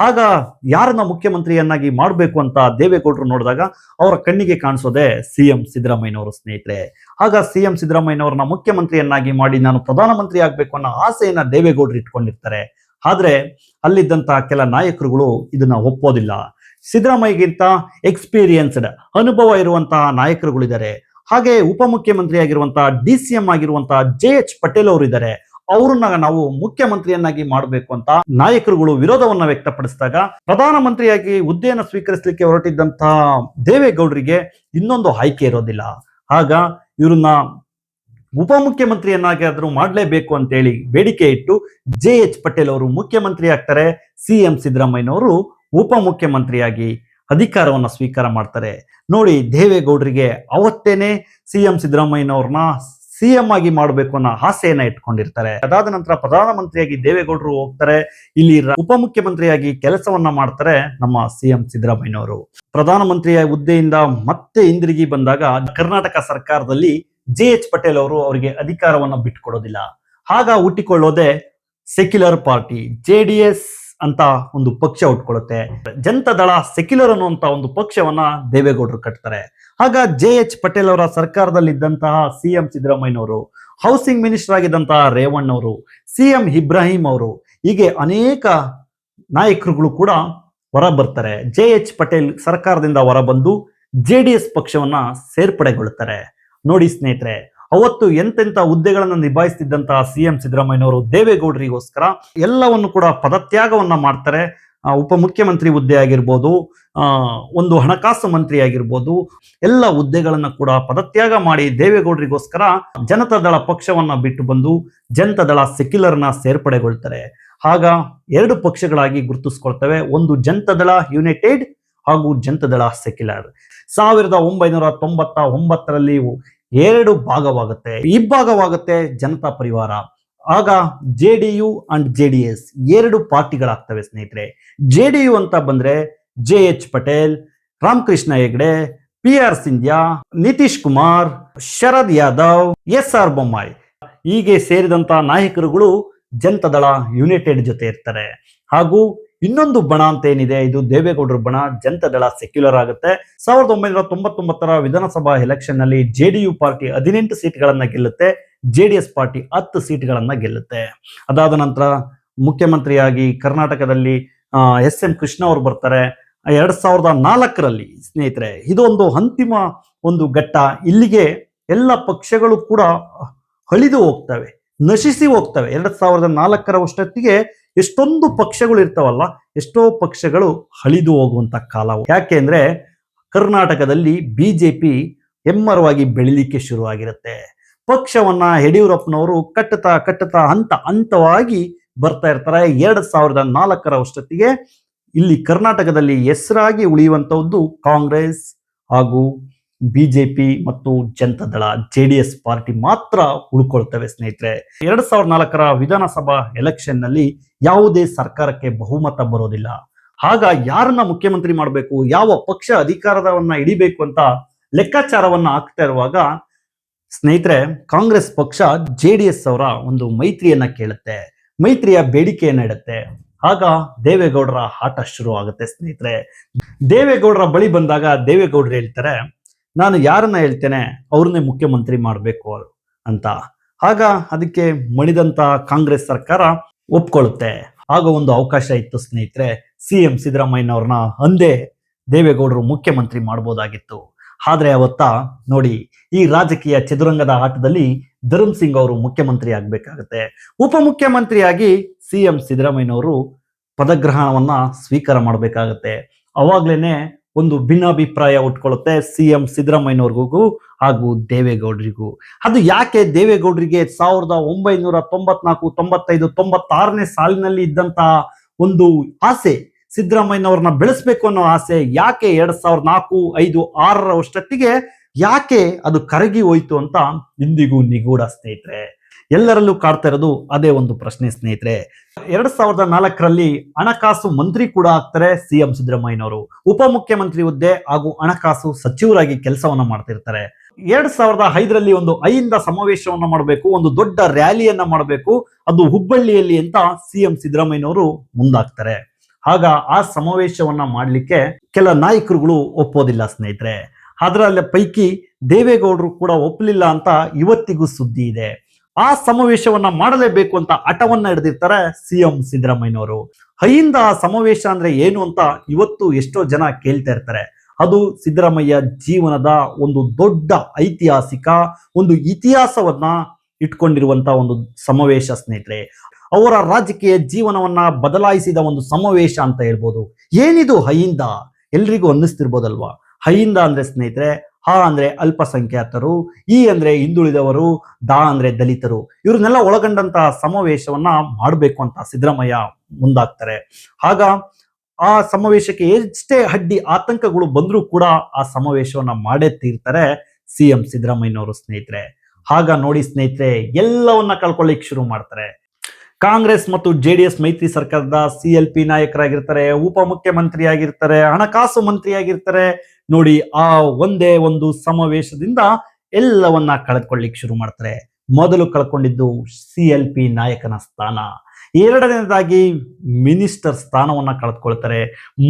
ಆಗ ಯಾರನ್ನ ಮುಖ್ಯಮಂತ್ರಿಯನ್ನಾಗಿ ಮಾಡಬೇಕು ಅಂತ ದೇವೇಗೌಡರು ನೋಡಿದಾಗ ಅವರ ಕಣ್ಣಿಗೆ ಕಾಣಿಸೋದೆ ಸಿ ಎಂ ಸಿದ್ದರಾಮಯ್ಯನವರು ಸ್ನೇಹಿತರೆ. ಆಗ ಸಿ ಎಂ ಸಿದ್ದರಾಮಯ್ಯನವ್ರನ್ನ ಮುಖ್ಯಮಂತ್ರಿಯನ್ನಾಗಿ ಮಾಡಿ ನಾನು ಪ್ರಧಾನಮಂತ್ರಿ ಆಗ್ಬೇಕು ಅನ್ನೋ ಆಸೆಯನ್ನ ದೇವೇಗೌಡರು ಇಟ್ಕೊಂಡಿರ್ತಾರೆ. ಆದ್ರೆ ಅಲ್ಲಿದ್ದಂತಹ ಕೆಲ ನಾಯಕರುಗಳು ಇದನ್ನ ಒಪ್ಪೋದಿಲ್ಲ. ಸಿದ್ದರಾಮಯ್ಯಗಿಂತ ಎಕ್ಸ್ಪೀರಿಯನ್ಸ್ಡ್ ಅನುಭವ ಇರುವಂತಹ ನಾಯಕರುಗಳಿದ್ದಾರೆ. ಹಾಗೆ ಉಪಮುಖ್ಯಮಂತ್ರಿ ಆಗಿರುವಂತಹ ಡಿ ಸಿ ಎಂ ಆಗಿರುವಂತಹ ಜೆ ಎಚ್ ಪಟೇಲ್ ಅವರು ಇದ್ದಾರೆ ಅವ್ರನ್ನ ನಾವು ಮುಖ್ಯಮಂತ್ರಿಯನ್ನಾಗಿ ಮಾಡಬೇಕು ಅಂತ ನಾಯಕರುಗಳು ವಿರೋಧವನ್ನ ವ್ಯಕ್ತಪಡಿಸಿದಾಗ, ಪ್ರಧಾನಮಂತ್ರಿಯಾಗಿ ಹುದ್ದೆಯನ್ನು ಸ್ವೀಕರಿಸಲಿಕ್ಕೆ ಹೊರಟಿದ್ದಂತಹ ದೇವೇಗೌಡರಿಗೆ ಇನ್ನೊಂದು ಆಯ್ಕೆ ಇರೋದಿಲ್ಲ. ಆಗ ಇವ್ರನ್ನ ಉಪಮುಖ್ಯಮಂತ್ರಿಯನ್ನಾಗಾದ್ರೂ ಮಾಡಲೇಬೇಕು ಅಂತೇಳಿ ಬೇಡಿಕೆ ಇಟ್ಟು ಜೆ ಎಚ್ ಪಟೇಲ್ ಅವರು ಮುಖ್ಯಮಂತ್ರಿ ಆಗ್ತಾರೆ. ಸಿ ಎಂ ಸಿದ್ದರಾಮಯ್ಯನವರು ಉಪಮುಖ್ಯಮಂತ್ರಿಯಾಗಿ ಅಧಿಕಾರವನ್ನ ಸ್ವೀಕಾರ ಮಾಡ್ತಾರೆ. ನೋಡಿ, ದೇವೇಗೌಡರಿಗೆ ಅವತ್ತೇನೆ ಸಿ ಎಂ ಸಿದ್ದರಾಮಯ್ಯನವ್ರನ್ನ ಸಿ ಎಂ ಆಗಿ ಮಾಡಬೇಕು ಅನ್ನೋ ಆಸೆಯನ್ನ ಇಟ್ಕೊಂಡಿರ್ತಾರೆ. ಅದಾದ ನಂತರ ಪ್ರಧಾನಮಂತ್ರಿಯಾಗಿ ದೇವೇಗೌಡರು ಹೋಗ್ತಾರೆ. ಇಲ್ಲಿ ಉಪಮುಖ್ಯಮಂತ್ರಿಯಾಗಿ ಕೆಲಸವನ್ನ ಮಾಡ್ತಾರೆ ನಮ್ಮ ಸಿ ಎಂ ಸಿದ್ದರಾಮಯ್ಯನವರು. ಪ್ರಧಾನಮಂತ್ರಿಯ ಹುದ್ದೆಯಿಂದ ಮತ್ತೆ ಹಿಂದಿರುಗಿ ಬಂದಾಗ ಕರ್ನಾಟಕ ಸರ್ಕಾರದಲ್ಲಿ ಜೆ ಎಚ್ ಪಟೇಲ್ ಅವರು ಅವರಿಗೆ ಅಧಿಕಾರವನ್ನ ಬಿಟ್ಟುಕೊಡೋದಿಲ್ಲ ಆಗ ಹುಟ್ಟಿಕೊಳ್ಳೋದೆ secular party, J D S ಅಂತ ಒಂದು ಪಕ್ಷ ಉಟ್ಕೊಳ್ಳುತ್ತೆ. ಜನತಾದಳ ಸೆಕ್ಯುಲರ್ ಅನ್ನುವಂತ ಒಂದು ಪಕ್ಷವನ್ನ ದೇವೇಗೌಡರು ಕಟ್ತಾರೆ. ಆಗ ಜೆ ಎಚ್ ಪಟೇಲ್ ಅವರ ಸರ್ಕಾರದಲ್ಲಿದ್ದಂತಹ ಸಿ ಎಂ ಸಿದ್ದರಾಮಯ್ಯನವರು ಹೌಸಿಂಗ್ ಮಿನಿಸ್ಟರ್ ಆಗಿದ್ದಂತಹ ರೇವಣ್ಣ ಅವರು ಸಿ ಎಂ ಇಬ್ರಾಹಿಂ ಅವರು, ಹೀಗೆ ಅನೇಕ ನಾಯಕರುಗಳು ಕೂಡ ಹೊರ ಬರ್ತಾರೆ ಜೆ ಎಚ್ ಪಟೇಲ್ ಸರ್ಕಾರದಿಂದ ಹೊರಬಂದು ಜೆ ಡಿ ಎಸ್ ಪಕ್ಷವನ್ನ ಸೇರ್ಪಡೆಗೊಳ್ಳುತ್ತಾರೆ ನೋಡಿ ಸ್ನೇಹಿತರೆ ಅವತ್ತು ಎಂತೆಂಥ ಹುದ್ದೆಗಳನ್ನು ನಿಭಾಯಿಸ್ತಿದ್ದಂತಹ ಸಿ ಎಂ ಸಿದ್ದರಾಮಯ್ಯನವರು ದೇವೇಗೌಡರಿಗೋಸ್ಕರ ಎಲ್ಲವನ್ನು ಕೂಡ ಪದತ್ಯಾಗವನ್ನ ಮಾಡ್ತಾರೆ. ಉಪ ಉಪಮುಖ್ಯಮಂತ್ರಿ ಹುದ್ದೆ ಆಗಿರ್ಬೋದು ಒಂದು ಹಣಕಾಸು ಮಂತ್ರಿ ಆಗಿರ್ಬೋದು, ಎಲ್ಲ ಹುದ್ದೆಗಳನ್ನ ಕೂಡ ಪದತ್ಯಾಗ ಮಾಡಿ ದೇವೇಗೌಡರಿಗೋಸ್ಕರ ಜನತಾದಳ ಪಕ್ಷವನ್ನ ಬಿಟ್ಟು ಬಂದು ಜನತಾದಳ ಸೆಕ್ಯುಲರ್ನ ಸೇರ್ಪಡೆಗೊಳ್ತಾರೆ. ಆಗ ಎರಡು ಪಕ್ಷಗಳಾಗಿ ಗುರುತಿಸ್ಕೊಳ್ತವೆ, ಒಂದು ಜನತಾದಳ ಯುನೈಟೆಡ್ ಹಾಗೂ ಜನತಾದಳ ಸೆಕ್ಯುಲರ್. ಸಾವಿರದ ಒಂಬೈನೂರ ತೊಂಬತ್ತ ಒಂಬತ್ತರಲ್ಲಿ ಎರಡು ಭಾಗವಾಗುತ್ತೆ. ಇಬ್ಬಾಗವಾಗುತ್ತೆ ಜನತಾ ಪರಿವಾರ. ಆಗ J D U and J D S ಎರಡು ಪಾರ್ಟಿಗಳಾಗ್ತವೆ ಸ್ನೇಹಿತರೆ. ಜೆ ಡಿ ಯು ಅಂತ ಬಂದ್ರೆ J H Patel, Ramakrishna Hegde, P R Sindhya, Nitish Kumar, Sharad Yadav, S R Bommai. ಹೀಗೆ ಸೇರಿದಂತ ನಾಯಕರುಗಳು ಜನತಾದಳ ಯುನೈಟೆಡ್ ಜೊತೆ ಇರ್ತಾರೆ. ಹಾಗೂ ಇನ್ನೊಂದು ಬಣ ಅಂತ ಏನಿದೆ ಇದು ದೇವೇಗೌಡರ ಬಣ. ಜನತಾದಳ ಸೆಕ್ಯುಲರ್ ಆಗುತ್ತೆ. ಸಾವಿರದ ಒಂಬೈನೂರ ತೊಂಬತ್ತೊಂಬತ್ತರ ವಿಧಾನಸಭಾ ಎಲೆಕ್ಷನ್ನಲ್ಲಿ ಜೆಡಿಯು ಪಾರ್ಟಿ ಹದಿನೆಂಟು ಸೀಟ್ಗಳನ್ನ ಗೆಲ್ಲುತ್ತೆ. ಜೆಡಿಎಸ್ ಪಾರ್ಟಿ ಹತ್ತು ಸೀಟ್ಗಳನ್ನ ಗೆಲ್ಲುತ್ತೆ. ಅದಾದ ನಂತರ ಮುಖ್ಯಮಂತ್ರಿಯಾಗಿ ಕರ್ನಾಟಕದಲ್ಲಿ ಎಸ್ ಎಂ ಕೃಷ್ಣ ಅವರು ಬರ್ತಾರೆ. ಎರಡ್ ಸಾವಿರದ ನಾಲ್ಕರಲ್ಲಿ, ಸ್ನೇಹಿತರೆ, ಇದೊಂದು ಅಂತಿಮ ಒಂದು ಘಟ್ಟ. ಇಲ್ಲಿಗೆ ಎಲ್ಲ ಪಕ್ಷಗಳು ಕೂಡ ಅಳಿದು ಹೋಗ್ತವೆ, ನಶಿಸಿ ಹೋಗ್ತವೆ. ಎರಡ್ ಸಾವಿರದ ನಾಲ್ಕರ ವರ್ಷತ್ತಿಗೆ ಎಷ್ಟೊಂದು ಪಕ್ಷಗಳು ಇರ್ತಾವಲ್ಲ, ಎಷ್ಟೋ ಪಕ್ಷಗಳು ಹಳಿದು ಹೋಗುವಂತ ಕಾಲ. ಯಾಕೆ ಅಂದ್ರೆ ಕರ್ನಾಟಕದಲ್ಲಿ ಬಿ ಜೆ ಪಿ ಹೆಮ್ಮರವಾಗಿ ಬೆಳಿಲಿಕ್ಕೆ ಶುರುವಾಗಿರುತ್ತೆ. ಪಕ್ಷವನ್ನ ಯಡಿಯೂರಪ್ಪನವರು ಕಟ್ಟುತ್ತಾ ಕಟ್ಟುತ್ತಾ ಹಂತ ಹಂತವಾಗಿ ಬರ್ತಾ ಇರ್ತಾರೆ. ಎರಡ್ ಸಾವಿರದ ನಾಲ್ಕರ ಅಷ್ಟೊತ್ತಿಗೆ ಇಲ್ಲಿ ಕರ್ನಾಟಕದಲ್ಲಿ ಹೆಸರಾಗಿ ಉಳಿಯುವಂಥದ್ದು ಕಾಂಗ್ರೆಸ್ ಹಾಗೂ ಬಿಜೆಪಿ ಮತ್ತು Janata Dal J D S party ಮಾತ್ರ ಉಳ್ಕೊಳ್ತವೆ ಸ್ನೇಹಿತರೆ. ಎರಡ್ ಸಾವಿರದ ನಾಲ್ಕರ ವಿಧಾನಸಭಾ ಎಲೆಕ್ಷನ್ನಲ್ಲಿ ಯಾವುದೇ ಸರ್ಕಾರಕ್ಕೆ ಬಹುಮತ ಬರೋದಿಲ್ಲ. ಆಗ ಯಾರನ್ನ ಮುಖ್ಯಮಂತ್ರಿ ಮಾಡಬೇಕು, ಯಾವ ಪಕ್ಷ ಅಧಿಕಾರವನ್ನ ಹಿಡಿಬೇಕು ಅಂತ ಲೆಕ್ಕಾಚಾರವನ್ನ ಹಾಕ್ತಾ ಇರುವಾಗ ಸ್ನೇಹಿತರೆ, ಕಾಂಗ್ರೆಸ್ ಪಕ್ಷ ಜೆ ಡಿ ಎಸ್ ಅವರ ಒಂದು ಮೈತ್ರಿಯನ್ನ ಕೇಳುತ್ತೆ, ಮೈತ್ರಿಯ ಬೇಡಿಕೆಯನ್ನ ಇಡುತ್ತೆ. ಆಗ ದೇವೇಗೌಡರ ಆಟ ಶುರು ಆಗುತ್ತೆ ಸ್ನೇಹಿತರೆ. ದೇವೇಗೌಡರ ಬಳಿ ಬಂದಾಗ ದೇವೇಗೌಡರು ಹೇಳ್ತಾರೆ ನಾನು ಯಾರನ್ನ ಹೇಳ್ತೇನೆ ಅವ್ರನ್ನೇ ಮುಖ್ಯಮಂತ್ರಿ ಮಾಡಬೇಕು ಅಂತ. ಆಗ ಅದಕ್ಕೆ ಮಣಿದಂತ ಕಾಂಗ್ರೆಸ್ ಸರ್ಕಾರ ಒಪ್ಕೊಳ್ಳುತ್ತೆ. ಆಗ ಒಂದು ಅವಕಾಶ ಇತ್ತು ಸ್ನೇಹಿತರೆ, ಸಿ ಎಂ ಸಿದ್ದರಾಮಯ್ಯನವ್ರನ್ನ ಅಂದೇ ದೇವೇಗೌಡರು ಮುಖ್ಯಮಂತ್ರಿ ಮಾಡ್ಬೋದಾಗಿತ್ತು. ಆದ್ರೆ ಅವತ್ತ ನೋಡಿ, ಈ ರಾಜಕೀಯ ಚದುರಂಗದ ಆಟದಲ್ಲಿ ಧರ್ಮ್ ಸಿಂಗ್ ಅವರು ಮುಖ್ಯಮಂತ್ರಿ ಆಗ್ಬೇಕಾಗತ್ತೆ. ಉಪಮುಖ್ಯಮಂತ್ರಿಯಾಗಿ ಸಿ ಎಂ ಸಿದ್ದರಾಮಯ್ಯನವರು ಪದಗ್ರಹಣವನ್ನ ಸ್ವೀಕಾರ ಮಾಡಬೇಕಾಗತ್ತೆ. ಅವಾಗ್ಲೇನೆ ಒಂದು ಭಿನ್ನಾಭಿಪ್ರಾಯ ಉಟ್ಕೊಳ್ಳುತ್ತೆ ಸಿ ಎಂ ಸಿದ್ದರಾಮಯ್ಯನವ್ರಿಗೂ ಹಾಗೂ ದೇವೇಗೌಡರಿಗೂ. ಅದು ಯಾಕೆ ದೇವೇಗೌಡರಿಗೆ ಸಾವಿರದ ಒಂಬೈನೂರ ತೊಂಬತ್ನಾಲ್ಕು, ತೊಂಬತ್ತೈದು, ತೊಂಬತ್ತಾರನೇ ಸಾಲಿನಲ್ಲಿ ಇದ್ದಂತಹ ಒಂದು ಆಸೆ, ಸಿದ್ದರಾಮಯ್ಯನವ್ರನ್ನ ಬೆಳೆಸ್ಬೇಕು ಅನ್ನೋ ಆಸೆ ಯಾಕೆ ಎರಡ್ ಸಾವಿರದ ನಾಲ್ಕು, ಐದು ಆರರ ಅಷ್ಟೊತ್ತಿಗೆ ಯಾಕೆ ಅದು ಕರಗಿ ಹೋಯ್ತು ಅಂತ ಇಂದಿಗೂ ನಿಗೂಢ ಸ್ನೇಹಿತರೆ. ಎಲ್ಲರಲ್ಲೂ ಕಾಡ್ತಾ ಇರೋದು ಅದೇ ಒಂದು ಪ್ರಶ್ನೆ, ಸ್ನೇಹಿತರೆ. ಎರಡ್ ಸಾವಿರದ ನಾಲ್ಕರಲ್ಲಿ ಹಣಕಾಸು ಮಂತ್ರಿ ಕೂಡ ಆಗ್ತಾರೆ ಸಿ ಎಂ ಸಿದ್ದರಾಮಯ್ಯನವರು. ಉಪಮುಖ್ಯಮಂತ್ರಿ ಹುದ್ದೆ ಹಾಗೂ ಹಣಕಾಸು ಸಚಿವರಾಗಿ ಕೆಲಸವನ್ನ ಮಾಡ್ತಿರ್ತಾರೆ. ಎರಡ್ ಸಾವಿರದ ಐದರಲ್ಲಿ ಒಂದು ಐಯಿಂದ ಸಮಾವೇಶವನ್ನ ಮಾಡಬೇಕು, ಒಂದು ದೊಡ್ಡ ರ್ಯಾಲಿಯನ್ನ ಮಾಡಬೇಕು, ಅದು ಹುಬ್ಬಳ್ಳಿಯಲ್ಲಿ ಅಂತ ಸಿ ಎಂ ಸಿದ್ದರಾಮಯ್ಯನವರು ಮುಂದಾಗ್ತಾರೆ. ಆಗ ಆ ಸಮಾವೇಶವನ್ನ ಮಾಡಲಿಕ್ಕೆ ಕೆಲ ನಾಯಕರುಗಳು ಒಪ್ಪೋದಿಲ್ಲ, ಸ್ನೇಹಿತರೆ. ಅದರಲ್ಲಿ ಪೈಕಿ ದೇವೇಗೌಡರು ಕೂಡ ಒಪ್ಪಲಿಲ್ಲ ಅಂತ ಇವತ್ತಿಗೂ ಸುದ್ದಿ ಇದೆ. ಆ ಸಮಾವೇಶವನ್ನ ಮಾಡಲೇಬೇಕು ಅಂತ ಹಠವನ್ನ ಹಿಡಿದಿರ್ತಾರೆ ಸಿ ಎಂ ಸಿದ್ದರಾಮಯ್ಯನವರು. ಅಹಿಂದ ಆ ಸಮಾವೇಶ ಅಂದ್ರೆ ಏನು ಅಂತ ಇವತ್ತು ಎಷ್ಟೋ ಜನ ಕೇಳ್ತಾ ಇರ್ತಾರೆ. ಅದು ಸಿದ್ದರಾಮಯ್ಯ ಜೀವನದ ಒಂದು ದೊಡ್ಡ ಐತಿಹಾಸಿಕ, ಒಂದು ಇತಿಹಾಸವನ್ನ ಇಟ್ಕೊಂಡಿರುವಂತ ಒಂದು ಸಮಾವೇಶ ಸ್ನೇಹಿತರೆ. ಅವರ ರಾಜಕೀಯ ಜೀವನವನ್ನ ಬದಲಾಯಿಸಿದ ಒಂದು ಸಮಾವೇಶ ಅಂತ ಹೇಳ್ಬೋದು. ಏನಿದು ಹೈಯಿಂದ? ಎಲ್ರಿಗೂ ಅನ್ನಿಸ್ತಿರ್ಬೋದಲ್ವಾ? ಹೈಯಿಂದ ಅಂದ್ರೆ ಸ್ನೇಹಿತರೆ ಹ ಅಂದ್ರೆ ಅಲ್ಪಸಂಖ್ಯಾತರು, ಈ ಅಂದ್ರೆ ಹಿಂದುಳಿದವರು, ದಾ ಅಂದ್ರೆ ದಲಿತರು, ಇವ್ರನ್ನೆಲ್ಲ ಒಳಗೊಂಡಂತಹ ಸಮಾವೇಶವನ್ನ ಮಾಡಬೇಕು ಅಂತ ಸಿದ್ದರಾಮಯ್ಯ ಮುಂದಾಗ್ತಾರೆ. ಆಗ ಆ ಸಮಾವೇಶಕ್ಕೆ ಎಷ್ಟೇ ಅಡ್ಡಿ ಆತಂಕಗಳು ಬಂದರೂ ಕೂಡ ಆ ಸಮಾವೇಶವನ್ನ ಮಾಡೇ ತೀರ್ತಾರೆ ಸಿ ಎಂ ಸಿದ್ದರಾಮಯ್ಯನವರು ಸ್ನೇಹಿತರೆ. ಆಗ ನೋಡಿ ಸ್ನೇಹಿತರೆ, ಎಲ್ಲವನ್ನ ಕಳ್ಕೊಳ್ಳಿಕ್ ಶುರು ಮಾಡ್ತಾರೆ. ಕಾಂಗ್ರೆಸ್ ಮತ್ತು ಜೆ ಡಿ ಎಸ್ ಮೈತ್ರಿ ಸರ್ಕಾರದ ಸಿ ಎಲ್ ಪಿ ನಾಯಕರಾಗಿರ್ತಾರೆ ಉಪಮುಖ್ಯಮಂತ್ರಿ ಆಗಿರ್ತಾರೆ ಹಣಕಾಸು ಮಂತ್ರಿ ಆಗಿರ್ತಾರೆ ನೋಡಿ, ಆ ಒಂದೇ ಒಂದು ಸಮಾವೇಶದಿಂದ ಎಲ್ಲವನ್ನ ಕಳೆದುಕೊಳ್ಳಿಕ್ ಶುರು ಮಾಡ್ತಾರೆ. ಮೊದಲು ಕಳ್ಕೊಂಡಿದ್ದು ಸಿ ಎಲ್ ಪಿ ನಾಯಕನ ಸ್ಥಾನ. ಎರಡನೇದಾಗಿ ಮಿನಿಸ್ಟರ್ ಸ್ಥಾನವನ್ನ ಕಳೆದುಕೊಳ್ತಾರೆ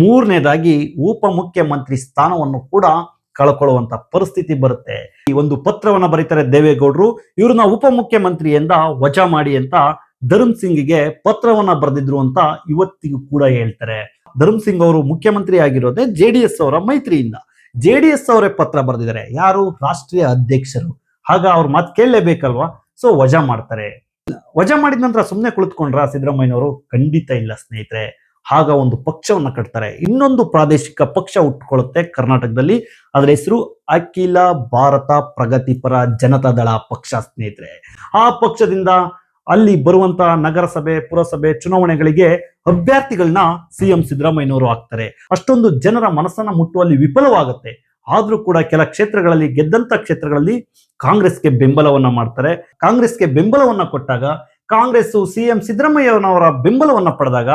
ಮೂರನೇದಾಗಿ ಉಪಮುಖ್ಯಮಂತ್ರಿ ಸ್ಥಾನವನ್ನು ಕೂಡ ಕಳ್ಕೊಳ್ಳುವಂತ ಪರಿಸ್ಥಿತಿ ಬರುತ್ತೆ. ಈ ಒಂದು ಪತ್ರವನ್ನ ಬರೀತಾರೆ ದೇವೇಗೌಡರು. ಇವ್ರನ್ನ ಉಪಮುಖ್ಯಮಂತ್ರಿಯಿಂದ ವಜಾ ಮಾಡಿ ಅಂತ ಧರ್ಮ್ ಸಿಂಗ್ಗೆ ಪತ್ರವನ್ನ ಬರೆದಿದ್ರು ಅಂತ ಇವತ್ತಿಗೂ ಕೂಡ ಹೇಳ್ತಾರೆ. ಧರ್ಮ್ ಸಿಂಗ್ ಅವರು ಮುಖ್ಯಮಂತ್ರಿ ಆಗಿರೋದೇ ಜೆ ಡಿ ಎಸ್ ಅವರ ಮೈತ್ರಿಯಿಂದ. ಜೆ ಡಿ ಎಸ್ ಅವರೇ ಪತ್ರ ಬರೆದಿದ್ದಾರೆ. ಯಾರು? ರಾಷ್ಟ್ರೀಯ ಅಧ್ಯಕ್ಷರು. ಆಗ ಅವ್ರ ಮಾತು ಕೇಳಲೇಬೇಕಲ್ವಾ? ಸೊ ವಜಾ ಮಾಡ್ತಾರೆ. ವಜಾ ಮಾಡಿದ ನಂತರ ಸುಮ್ಮನೆ ಕುಳಿತುಕೊಂಡ್ರ ಸಿದ್ದರಾಮಯ್ಯನವರು? ಖಂಡಿತ ಇಲ್ಲ ಸ್ನೇಹಿತರೆ. ಆಗ ಒಂದು ಪಕ್ಷವನ್ನ ಕಟ್ತಾರೆ. ಇನ್ನೊಂದು ಪ್ರಾದೇಶಿಕ ಪಕ್ಷ ಹುಟ್ಟುಕೊಳ್ಳುತ್ತೆ ಕರ್ನಾಟಕದಲ್ಲಿ. ಅದರ ಹೆಸರು ಅಖಿಲ ಭಾರತ ಪ್ರಗತಿಪರ ಜನತಾದಳ ಪಕ್ಷ ಸ್ನೇಹಿತರೆ. ಆ ಪಕ್ಷದಿಂದ ಅಲ್ಲಿ ಬರುವಂತಹ ನಗರಸಭೆ, ಪುರಸಭೆ, ಚುನಾವಣೆಗಳಿಗೆ ಅಭ್ಯರ್ಥಿಗಳನ್ನ ಸಿಎಂ ಸಿದ್ದರಾಮಯ್ಯನವರು ಹಾಕ್ತಾರೆ ಅಷ್ಟೊಂದು ಜನರ ಮನಸ್ಸನ್ನ ಮುಟ್ಟುವಲ್ಲಿ ವಿಫಲವಾಗುತ್ತೆ. ಆದ್ರೂ ಕೂಡ ಕೆಲ ಕ್ಷೇತ್ರಗಳಲ್ಲಿ, ಗೆದ್ದಂತ ಕ್ಷೇತ್ರಗಳಲ್ಲಿ ಕಾಂಗ್ರೆಸ್ಗೆ ಬೆಂಬಲವನ್ನ ಮಾಡ್ತಾರೆ. ಕಾಂಗ್ರೆಸ್ಗೆ ಬೆಂಬಲವನ್ನ ಕೊಟ್ಟಾಗ ಕಾಂಗ್ರೆಸ್ ಸಿಎಂ ಸಿದ್ದರಾಮಯ್ಯನವರ ಬೆಂಬಲವನ್ನ ಪಡೆದಾಗ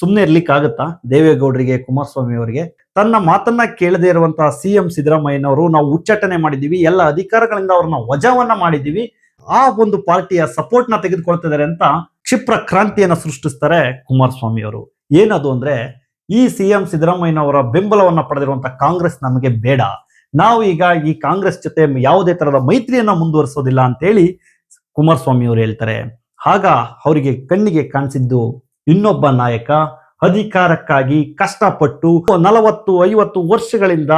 ಸುಮ್ಮನೆ ಇರ್ಲಿಕ್ಕೆ ಆಗುತ್ತಾ? ದೇವೇಗೌಡರಿಗೆ, ಕುಮಾರಸ್ವಾಮಿ ಅವರಿಗೆ? ತನ್ನ ಮಾತನ್ನ ಕೇಳದೇ ಇರುವಂತಹ ಸಿಎಂ ಸಿದ್ದರಾಮಯ್ಯನವರು ನಾವು ಉಚ್ಚಾಟನೆ ಮಾಡಿದ್ದೀವಿ, ಎಲ್ಲ ಅಧಿಕಾರಗಳಿಂದ ಅವ್ರನ್ನ ವಜಾವನ್ನ ಮಾಡಿದೀವಿ ಆ ಒಂದು ಪಾರ್ಟಿಯ ಸಪೋರ್ಟ್ನ ತೆಗೆದುಕೊಳ್ತಿದ್ದಾರೆ ಅಂತ ಕ್ಷಿಪ್ರ ಕ್ರಾಂತಿಯನ್ನ ಸೃಷ್ಟಿಸ್ತಾರೆ ಕುಮಾರಸ್ವಾಮಿ ಅವರು. ಏನದು ಅಂದ್ರೆ, ಈ ಸಿಎಂ ಸಿದ್ದರಾಮಯ್ಯನವರ ಬೆಂಬಲವನ್ನ ಪಡೆದಿರುವಂತ ಕಾಂಗ್ರೆಸ್ ನಮಗೆ ಬೇಡ. ನಾವು ಈಗ ಈ ಕಾಂಗ್ರೆಸ್ ಜೊತೆ ಯಾವುದೇ ತರಹದ ಮೈತ್ರಿಯನ್ನ ಮುಂದುವರಿಸೋದಿಲ್ಲ ಅಂತೇಳಿ ಕುಮಾರಸ್ವಾಮಿ ಅವರು ಹೇಳ್ತಾರೆ. ಆಗ ಅವರಿಗೆ ಕಣ್ಣಿಗೆ ಕಾಣಿಸಿದ್ದು ಇನ್ನೊಬ್ಬ ನಾಯಕ. ಅಧಿಕಾರಕ್ಕಾಗಿ ಕಷ್ಟಪಟ್ಟು ನಲವತ್ತು, ಐವತ್ತು ವರ್ಷಗಳಿಂದ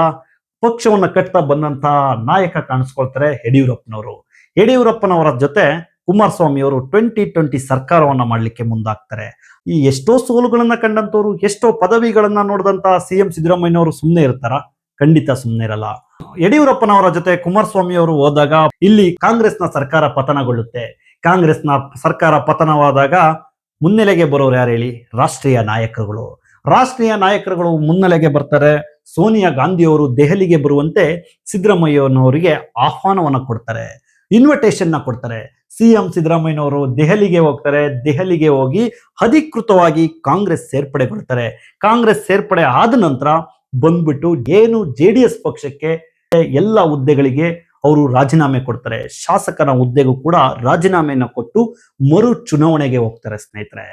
ಪಕ್ಷವನ್ನ ಕಟ್ತಾ ಬಂದಂತ ನಾಯಕ ಕಾಣಿಸ್ಕೊಳ್ತಾರೆ ಯಡಿಯೂರಪ್ಪನವರು. ಯಡಿಯೂರಪ್ಪನವರ ಜೊತೆ ಕುಮಾರಸ್ವಾಮಿ ಅವರು ಟ್ವೆಂಟಿ ಟ್ವೆಂಟಿ ಸರ್ಕಾರವನ್ನ ಮಾಡಲಿಕ್ಕೆ ಮುಂದಾಗ್ತಾರೆ. ಈ ಎಷ್ಟೋ ಸೋಲುಗಳನ್ನ ಕಂಡಂತವ್ರು ಎಷ್ಟೋ ಪದವಿಗಳನ್ನ ನೋಡಿದಂತ ಸಿ ಎಂ ಸಿದ್ದರಾಮಯ್ಯನವರು ಸುಮ್ಮನೆ ಇರ್ತಾರ? ಖಂಡಿತ ಸುಮ್ಮನೆ ಇರಲ್ಲ. ಯಡಿಯೂರಪ್ಪನವರ ಜೊತೆ ಕುಮಾರಸ್ವಾಮಿ ಅವರು ಹೋದಾಗ ಇಲ್ಲಿ ಕಾಂಗ್ರೆಸ್ನ ಸರ್ಕಾರ ಪತನಗೊಳ್ಳುತ್ತೆ. ಕಾಂಗ್ರೆಸ್ನ ಸರ್ಕಾರ ಪತನವಾದಾಗ ಮುನ್ನೆಲೆಗೆ ಬರೋರು ಯಾರು ಹೇಳಿ? ರಾಷ್ಟ್ರೀಯ ನಾಯಕರುಗಳು. ರಾಷ್ಟ್ರೀಯ ನಾಯಕರುಗಳು ಮುನ್ನೆಲೆಗೆ ಬರ್ತಾರೆ. ಸೋನಿಯಾ ಗಾಂಧಿ ಅವರು ದೆಹಲಿಗೆ ಬರುವಂತೆ ಸಿದ್ದರಾಮಯ್ಯನವರಿಗೆ ಆಹ್ವಾನವನ್ನ ಕೊಡ್ತಾರೆ. ಇನ್ವಿಟೇಷನ್ ಕೊಡ್ತಾರೆ. ಸಿ ಎಂ ಸಿದ್ದರಾಮಯ್ಯನವರು ದೆಹಲಿಗೆ ಹೋಗ್ತಾರೆ. ದೆಹಲಿಗೆ ಹೋಗಿ ಅಧಿಕೃತವಾಗಿ ಕಾಂಗ್ರೆಸ್ ಸೇರ್ಪಡೆ ಸೇರ್ಪಡೆಗೊಳ್ತಾರೆ ಕಾಂಗ್ರೆಸ್ ಸೇರ್ಪಡೆ ಆದ ನಂತರ ಬಂದ್ಬಿಟ್ಟು ಏನು ಜೆ ಡಿ ಎಸ್ ಪಕ್ಷಕ್ಕೆ ಎಲ್ಲ ಹುದ್ದೆಗಳಿಗೆ ಅವರು ರಾಜೀನಾಮೆ ಕೊಡ್ತಾರೆ. ಶಾಸಕರ ಹುದ್ದೆಗೂ ಕೂಡ ರಾಜೀನಾಮೆಯನ್ನು ಕೊಟ್ಟು ಮರು ಚುನಾವಣೆಗೆ ಹೋಗ್ತಾರೆ ಸ್ನೇಹಿತರೆ.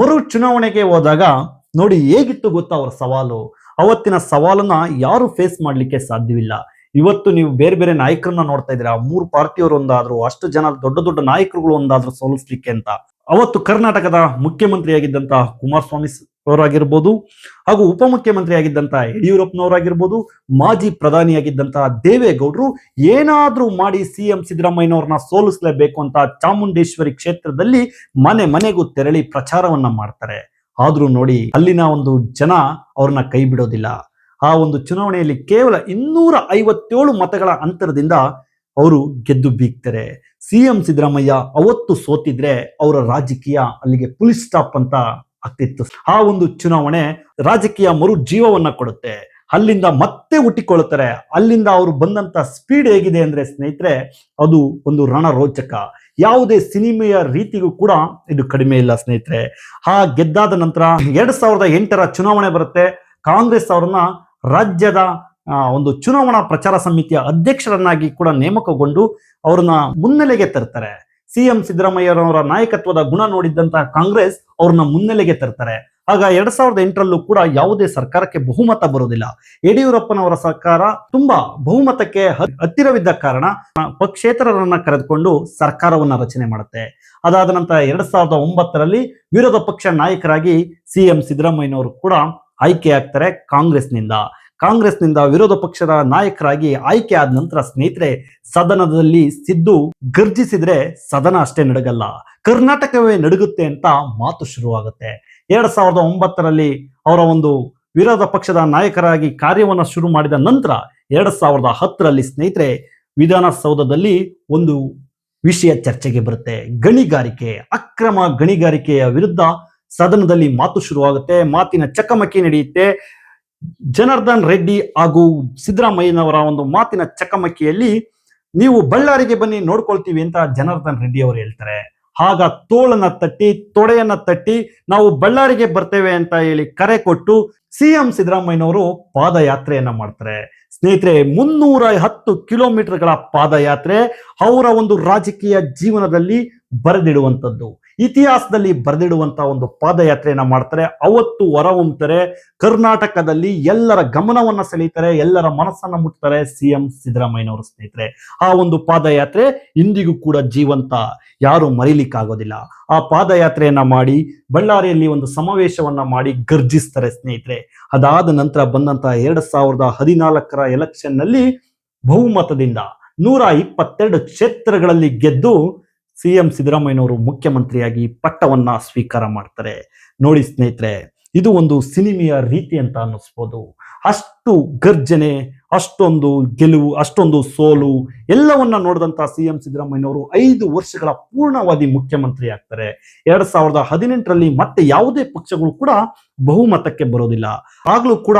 ಮರು ಚುನಾವಣೆಗೆ ಹೋದಾಗ ನೋಡಿ ಹೇಗಿತ್ತು ಗೊತ್ತಾ ಅವರ ಸವಾಲು? ಅವತ್ತಿನ ಸವಾಲನ್ನ ಯಾರು ಫೇಸ್ ಮಾಡಲಿಕ್ಕೆ ಸಾಧ್ಯವಿಲ್ಲ? ಇವತ್ತು ನೀವು ಬೇರೆ ಬೇರೆ ನಾಯಕರನ್ನ ನೋಡ್ತಾ ಇದ್ದೀರಾ? ಮೂರು ಪಾರ್ಟಿಯವರು ಒಂದಾದ್ರು, ಅಷ್ಟು ಜನ ದೊಡ್ಡ ದೊಡ್ಡ ನಾಯಕರುಗಳು ಒಂದಾದ್ರು ಸೋಲಿಸ್ಲಿಕ್ಕೆ ಅಂತ. ಅವತ್ತು ಕರ್ನಾಟಕದ ಮುಖ್ಯಮಂತ್ರಿಯಾಗಿದ್ದಂತಹ ಕುಮಾರಸ್ವಾಮಿ ಅವರಾಗಿರ್ಬೋದು, ಹಾಗೂ ಉಪಮುಖ್ಯಮಂತ್ರಿ ಆಗಿದ್ದಂತಹ ಯಡಿಯೂರಪ್ಪನವರಾಗಿರ್ಬೋದು, ಮಾಜಿ ಪ್ರಧಾನಿಯಾಗಿದ್ದಂತಹ ದೇವೇಗೌಡರು ಏನಾದ್ರೂ ಮಾಡಿ ಸಿ ಎಂ ಸಿದ್ದರಾಮಯ್ಯನವ್ರನ್ನ ಸೋಲಿಸಲೇಬೇಕು ಅಂತ ಚಾಮುಂಡೇಶ್ವರಿ ಕ್ಷೇತ್ರದಲ್ಲಿ ಮನೆ ಮನೆಗೂ ತೆರಳಿ ಪ್ರಚಾರವನ್ನ ಮಾಡ್ತಾರೆ. ಆದ್ರೂ ನೋಡಿ, ಅಲ್ಲಿನ ಒಂದು ಜನ ಅವ್ರನ್ನ ಕೈ ಬಿಡೋದಿಲ್ಲ. ಆ ಒಂದು ಚುನಾವಣೆಯಲ್ಲಿ ಕೇವಲ ಇನ್ನೂರ ಐವತ್ತೇಳು ಮತಗಳ ಅಂತರದಿಂದ ಅವರು ಗೆದ್ದು ಬೀಗ್ತಾರೆ. ಸಿ ಎಂ ಸಿದ್ದರಾಮಯ್ಯ ಅವತ್ತು ಸೋತಿದ್ರೆ ಅವರ ರಾಜಕೀಯ ಅಲ್ಲಿಗೆ ಪುಲಿಸ್ ಸ್ಟಾಪ್ ಅಂತ ಆಗ್ತಿತ್ತು. ಆ ಒಂದು ಚುನಾವಣೆ ರಾಜಕೀಯ ಮರು ಜೀವವನ್ನ ಕೊಡುತ್ತೆ. ಅಲ್ಲಿಂದ ಮತ್ತೆ ಹುಟ್ಟಿಕೊಳ್ಳುತ್ತಾರೆ. ಅಲ್ಲಿಂದ ಅವರು ಬಂದಂತ ಸ್ಪೀಡ್ ಹೇಗಿದೆ ಅಂದ್ರೆ ಸ್ನೇಹಿತರೆ, ಅದು ಒಂದು ರಣರೋಚಕ. ಯಾವುದೇ ಸಿನಿಮೆಯ ರೀತಿಗೂ ಕೂಡ ಇದು ಕಡಿಮೆ ಇಲ್ಲ ಸ್ನೇಹಿತರೆ. ಆ ಗೆದ್ದಾದ ನಂತರ ಎರಡ್ ಸಾವಿರದ ಎಂಟರ ಚುನಾವಣೆ ಬರುತ್ತೆ. ಕಾಂಗ್ರೆಸ್ ಅವ್ರನ್ನ ರಾಜ್ಯದ ಒಂದು ಚುನಾವಣಾ ಪ್ರಚಾರ ಸಮಿತಿಯ ಅಧ್ಯಕ್ಷರನ್ನಾಗಿ ಕೂಡ ನೇಮಕಗೊಂಡು ಅವ್ರನ್ನ ಮುನ್ನೆಲೆಗೆ ತರ್ತಾರೆ. ಸಿಎಂ ಸಿದ್ದರಾಮಯ್ಯರವರ ನಾಯಕತ್ವದ ಗುಣ ನೋಡಿದ್ದಂತಹ ಕಾಂಗ್ರೆಸ್ ಅವ್ರನ್ನ ಮುನ್ನೆಲೆಗೆ ತರ್ತಾರೆ. ಆಗ ಎರಡ್ ಸಾವಿರದ ಎಂಟರಲ್ಲೂ ಕೂಡ ಯಾವುದೇ ಸರ್ಕಾರಕ್ಕೆ ಬಹುಮತ ಬರುವುದಿಲ್ಲ. ಯಡಿಯೂರಪ್ಪನವರ ಸರ್ಕಾರ ತುಂಬಾ ಬಹುಮತಕ್ಕೆ ಹತ್ತಿರವಿದ್ದ ಕಾರಣ ಪಕ್ಷೇತರರನ್ನ ಕರೆದುಕೊಂಡು ಸರ್ಕಾರವನ್ನ ರಚನೆ ಮಾಡುತ್ತೆ. ಅದಾದ ನಂತರ ಎರಡ್ ಸಾವಿರದ ಒಂಬತ್ತರಲ್ಲಿ ವಿರೋಧ ಪಕ್ಷ ನಾಯಕರಾಗಿ ಸಿಎಂ ಸಿದ್ದರಾಮಯ್ಯನವರು ಕೂಡ ಆಯ್ಕೆ ಆಗ್ತಾರೆ ಕಾಂಗ್ರೆಸ್ನಿಂದ. ಕಾಂಗ್ರೆಸ್ನಿಂದ ವಿರೋಧ ಪಕ್ಷದ ನಾಯಕರಾಗಿ ಆಯ್ಕೆ ಆದ ನಂತರ ಸ್ನೇಹಿತರೆ, ಸದನದಲ್ಲಿ ಸಿದ್ದು ಗರ್ಜಿಸಿದ್ರೆ ಸದನ ಅಷ್ಟೇ ನಡಗಲ್ಲ. ಕರ್ನಾಟಕವೇ ನಡುಗುತ್ತೆ ಅಂತ ಮಾತು ಶುರುವಾಗುತ್ತೆ. ಎರಡ್ ಸಾವಿರದ ಒಂಬತ್ತರಲ್ಲಿ ಅವರ ಒಂದು ವಿರೋಧ ಪಕ್ಷದ ನಾಯಕರಾಗಿ ಕಾರ್ಯವನ್ನು ಶುರು ಮಾಡಿದ ನಂತರ ಎರಡ್ ಸಾವಿರದ ಹತ್ತರಲ್ಲಿ ಸ್ನೇಹಿತರೆ, ವಿಧಾನಸೌಧದಲ್ಲಿ ಒಂದು ವಿಷಯ ಚರ್ಚೆಗೆ ಬರುತ್ತೆ. ಗಣಿಗಾರಿಕೆ, ಅಕ್ರಮ ಗಣಿಗಾರಿಕೆಯ ವಿರುದ್ಧ ಸದನದಲ್ಲಿ ಮಾತು ಶುರುವಾಗುತ್ತೆ, ಮಾತಿನ ಚಕಮಕಿ ನಡೆಯುತ್ತೆ. ಜನಾರ್ದನ್ ರೆಡ್ಡಿ ಹಾಗೂ ಸಿದ್ದರಾಮಯ್ಯನವರ ಒಂದು ಮಾತಿನ ಚಕಮಕಿಯಲ್ಲಿ ನೀವು ಬಳ್ಳಾರಿಗೆ ಬನ್ನಿ ನೋಡ್ಕೊಳ್ತೀವಿ ಅಂತ ಜನಾರ್ದನ್ ರೆಡ್ಡಿ ಅವರು ಹೇಳ್ತಾರೆ. ಆಗ ತೋಳನ್ನ ತಟ್ಟಿ, ತೊಡೆಯನ್ನ ತಟ್ಟಿ ನಾವು ಬಳ್ಳಾರಿಗೆ ಬರ್ತೇವೆ ಅಂತ ಹೇಳಿ ಕರೆ ಕೊಟ್ಟು ಸಿಎಂ ಸಿದ್ದರಾಮಯ್ಯನವರು ಪಾದಯಾತ್ರೆಯನ್ನ ಮಾಡ್ತಾರೆ. ಸ್ನೇಹಿತರೆ, ಮುನ್ನೂರ ಹತ್ತು ಕಿಲೋಮೀಟರ್ಗಳ ಪಾದಯಾತ್ರೆ ಅವರ ಒಂದು ರಾಜಕೀಯ ಜೀವನದಲ್ಲಿ ಬರೆದಿಡುವಂಥದ್ದು. ಇತಿಹಾಸದಲ್ಲಿ ಬರೆದಿಡುವಂತ ಒಂದು ಪಾದಯಾತ್ರೆಯನ್ನ ಮಾಡ್ತಾರೆ. ಅವತ್ತು ಹೊರಹೊಮ್ತಾರೆ ಕರ್ನಾಟಕದಲ್ಲಿ ಎಲ್ಲರ ಗಮನವನ್ನ ಸೆಳೀತಾರೆ, ಎಲ್ಲರ ಮನಸ್ಸನ್ನ ಮುಟ್ತಾರೆ ಸಿಎಂ ಸಿದ್ದರಾಮಯ್ಯನವರು ಸ್ನೇಹಿತರೆ. ಆ ಒಂದು ಪಾದಯಾತ್ರೆ ಇಂದಿಗೂ ಕೂಡ ಜೀವಂತ, ಯಾರು ಮರೀಲಿಕ್ಕಾಗೋದಿಲ್ಲ. ಆ ಪಾದಯಾತ್ರೆಯನ್ನ ಮಾಡಿ, ಬಳ್ಳಾರಿಯಲ್ಲಿ ಒಂದು ಸಮಾವೇಶವನ್ನ ಮಾಡಿ ಗರ್ಜಿಸ್ತಾರೆ ಸ್ನೇಹಿತರೆ. ಅದಾದ ನಂತರ ಬಂದಂತಹ ಎರಡ್ ಸಾವಿರದ ಹದಿನಾಲ್ಕರ ಎಲೆಕ್ಷನ್ನಲ್ಲಿ ಬಹುಮತದಿಂದ ನೂರ ಇಪ್ಪತ್ತೆರಡು ಕ್ಷೇತ್ರಗಳಲ್ಲಿ ಗೆದ್ದು ಸಿಎಂ ಸಿದ್ದರಾಮಯ್ಯನವರು ಮುಖ್ಯಮಂತ್ರಿಯಾಗಿ ಪಟ್ಟವನ್ನ ಸ್ವೀಕಾರ ಮಾಡ್ತಾರೆ. ನೋಡಿ ಸ್ನೇಹಿತರೆ, ಇದು ಒಂದು ಸಿನಿಮೆಯ ರೀತಿ ಅಂತ ಅನ್ನಿಸ್ಬೋದು. ಅಷ್ಟು ಗರ್ಜನೆ ಅಷ್ಟೊಂದು ಗೆಲುವು, ಅಷ್ಟೊಂದು ಸೋಲು, ಎಲ್ಲವನ್ನ ನೋಡಿದಂತ ಸಿಎಂ ಸಿದ್ದರಾಮಯ್ಯನವರು ಐದು ವರ್ಷಗಳ ಪೂರ್ಣವಾದಿ ಮುಖ್ಯಮಂತ್ರಿ ಆಗ್ತಾರೆ. ಎರಡ್ ಸಾವಿರದ ಹದಿನೆಂಟರಲ್ಲಿ ಮತ್ತೆ ಯಾವುದೇ ಪಕ್ಷಗಳು ಕೂಡ ಬಹುಮತಕ್ಕೆ ಬರೋದಿಲ್ಲ. ಆಗ್ಲೂ ಕೂಡ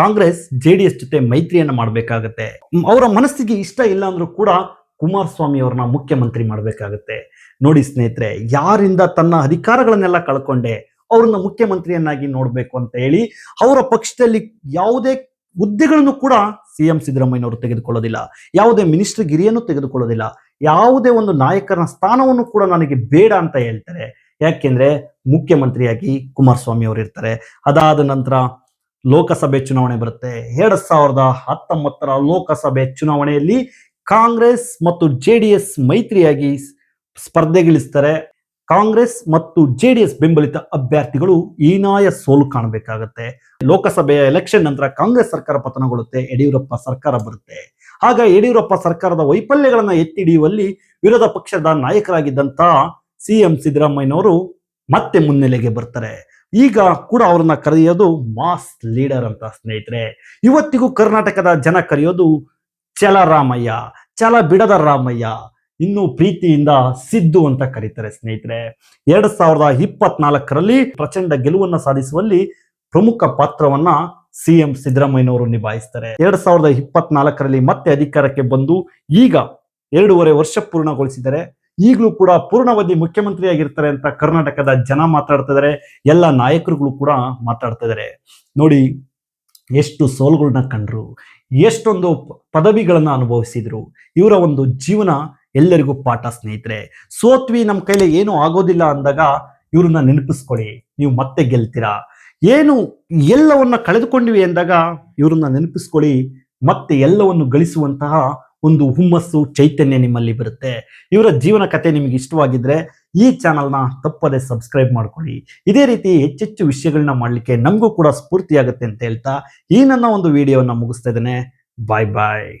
ಕಾಂಗ್ರೆಸ್, ಜೆ ಡಿ ಎಸ್ ಜೊತೆ ಮೈತ್ರಿಯನ್ನು ಮಾಡಬೇಕಾಗತ್ತೆ. ಅವರ ಮನಸ್ಸಿಗೆ ಇಷ್ಟ ಇಲ್ಲ ಅಂದ್ರೂ ಕೂಡ ಕುಮಾರಸ್ವಾಮಿ ಅವ್ರನ್ನ ಮುಖ್ಯಮಂತ್ರಿ ಮಾಡಬೇಕಾಗುತ್ತೆ. ನೋಡಿ ಸ್ನೇಹಿತರೆ, ಯಾರಿಂದ ತನ್ನ ಅಧಿಕಾರಗಳನ್ನೆಲ್ಲ ಕಳ್ಕೊಂಡೆ, ಅವ್ರನ್ನ ಮುಖ್ಯಮಂತ್ರಿಯನ್ನಾಗಿ ನೋಡ್ಬೇಕು ಅಂತ ಹೇಳಿ ಅವರ ಪಕ್ಷದಲ್ಲಿ ಯಾವುದೇ ಹುದ್ದೆಗಳನ್ನು ಕೂಡ ಸಿ ಎಂ ಸಿದ್ದರಾಮಯ್ಯನವರು ತೆಗೆದುಕೊಳ್ಳೋದಿಲ್ಲ. ಯಾವುದೇ ಮಿನಿಸ್ಟರ್ ಗಿರಿಯನ್ನು ತೆಗೆದುಕೊಳ್ಳೋದಿಲ್ಲ. ಯಾವುದೇ ಒಂದು ನಾಯಕರ ಸ್ಥಾನವನ್ನು ಕೂಡ ನನಗೆ ಬೇಡ ಅಂತ ಹೇಳ್ತಾರೆ. ಯಾಕೆಂದ್ರೆ ಮುಖ್ಯಮಂತ್ರಿಯಾಗಿ ಕುಮಾರಸ್ವಾಮಿ ಅವರು ಇರ್ತಾರೆ. ಅದಾದ ನಂತರ ಲೋಕಸಭೆ ಚುನಾವಣೆ ಬರುತ್ತೆ. ಎರಡ್ ಸಾವಿರದ ಹತ್ತೊಂಬತ್ತರ ಲೋಕಸಭೆ ಚುನಾವಣೆಯಲ್ಲಿ ಕಾಂಗ್ರೆಸ್ ಮತ್ತು ಜೆ ಡಿ ಎಸ್ ಮೈತ್ರಿಯಾಗಿ ಸ್ಪರ್ಧೆಗಿಳಿಸ್ತಾರೆ. ಕಾಂಗ್ರೆಸ್ ಮತ್ತು ಜೆ ಡಿ ಎಸ್ ಬೆಂಬಲಿತ ಅಭ್ಯರ್ಥಿಗಳು ಹೀನಾಯ ಸೋಲು ಕಾಣಬೇಕಾಗತ್ತೆ. ಲೋಕಸಭೆಯ ಎಲೆಕ್ಷನ್ ನಂತರ ಕಾಂಗ್ರೆಸ್ ಸರ್ಕಾರ ಪತನಗೊಳ್ಳುತ್ತೆ, ಯಡಿಯೂರಪ್ಪ ಸರ್ಕಾರ ಬರುತ್ತೆ. ಆಗ ಯಡಿಯೂರಪ್ಪ ಸರ್ಕಾರದ ವೈಫಲ್ಯಗಳನ್ನ ಎತ್ತಿ ಹಿಡಿಯುವಲ್ಲಿ ವಿರೋಧ ಪಕ್ಷದ ನಾಯಕರಾಗಿದ್ದಂತ ಸಿ ಎಂ ಸಿದ್ದರಾಮಯ್ಯನವರು ಮತ್ತೆ ಮುನ್ನೆಲೆಗೆ ಬರ್ತಾರೆ. ಈಗ ಕೂಡ ಅವ್ರನ್ನ ಕರೆಯೋದು ಮಾಸ್ ಲೀಡರ್ ಅಂತ ಸ್ನೇಹಿತರೆ. ಇವತ್ತಿಗೂ ಕರ್ನಾಟಕದ ಜನ ಕರೆಯೋದು ಚಲ ರಾಮಯ್ಯ, ಚಲ ಬಿಡದ ರಾಮಯ್ಯ, ಇನ್ನು ಪ್ರೀತಿಯಿಂದ ಸಿದ್ದು ಅಂತ ಕರೀತಾರೆ ಸ್ನೇಹಿತರೆ. ಎರಡ್ ಸಾವಿರದ ಇಪ್ಪತ್ನಾಲ್ಕರಲ್ಲಿ ಪ್ರಚಂಡ ಗೆಲುವನ್ನ ಸಾಧಿಸುವಲ್ಲಿ ಪ್ರಮುಖ ಪಾತ್ರವನ್ನ ಸಿ ಎಂ ಸಿದ್ದರಾಮಯ್ಯನವರು ನಿಭಾಯಿಸ್ತಾರೆ. ಎರಡ್ ಸಾವಿರದ ಇಪ್ಪತ್ನಾಲ್ಕರಲ್ಲಿ ಮತ್ತೆ ಅಧಿಕಾರಕ್ಕೆ ಬಂದು ಈಗ ಎರಡೂವರೆ ವರ್ಷ ಪೂರ್ಣಗೊಳಿಸಿದರೆ, ಈಗಲೂ ಕೂಡ ಪೂರ್ಣಾವಧಿ ಮುಖ್ಯಮಂತ್ರಿಯಾಗಿರ್ತಾರೆ ಅಂತ ಕರ್ನಾಟಕದ ಜನ ಮಾತಾಡ್ತಾ ಇದ್ದಾರೆ ಎಲ್ಲ ನಾಯಕರುಗಳು ಕೂಡ ಮಾತಾಡ್ತಾ ಇದ್ದಾರೆ ನೋಡಿ, ಎಷ್ಟು ಸೋಲುಗಳನ್ನ ಕಂಡ್ರು ಎಷ್ಟೊಂದು ಪದವಿಗಳನ್ನು ಅನುಭವಿಸಿದ್ರು. ಇವರ ಒಂದು ಜೀವನ ಎಲ್ಲರಿಗೂ ಪಾಠ ಸ್ನೇಹಿತರೆ. ಸೋತ್ವಿ ನಮ್ಮ ಕೈಲಿ ಏನು ಆಗೋದಿಲ್ಲ ಅಂದಾಗ ಇವ್ರನ್ನ ನೆನಪಿಸ್ಕೊಳ್ಳಿ. ನೀವು ಮತ್ತೆ ಗೆಲ್ತೀರಾ. ಏನು ಎಲ್ಲವನ್ನ ಕಳೆದುಕೊಂಡಿವಿ ಅಂದಾಗ ಇವ್ರನ್ನ ನೆನಪಿಸ್ಕೊಳ್ಳಿ. ಮತ್ತೆ ಎಲ್ಲವನ್ನು ಗಳಿಸುವಂತಹ ಒಂದು ಹುಮ್ಮಸ್ಸು, ಚೈತನ್ಯ ನಿಮ್ಮಲ್ಲಿ ಬರುತ್ತೆ. ಇವರ ಜೀವನ ಕತೆ ನಿಮಗೆ ಇಷ್ಟವಾಗಿದ್ರೆ ಈ ಚಾನಲ್ನ ತಪ್ಪದೆ ಸಬ್ಸ್ಕ್ರೈಬ್ ಮಾಡ್ಕೊಳ್ಳಿ. ಇದೇ ರೀತಿ ಹೆಚ್ಚೆಚ್ಚು ವಿಷಯಗಳನ್ನ ಮಾಡಲಿಕ್ಕೆ ನಮಗೂ ಕೂಡ ಸ್ಫೂರ್ತಿಯಾಗುತ್ತೆ ಅಂತ ಹೇಳ್ತಾ ಈ ನನ್ನ ಒಂದು ವಿಡಿಯೋನ ಮುಗಿಸ್ತಾ ಇದ್ದೇನೆ. ಬಾಯ್ ಬಾಯ್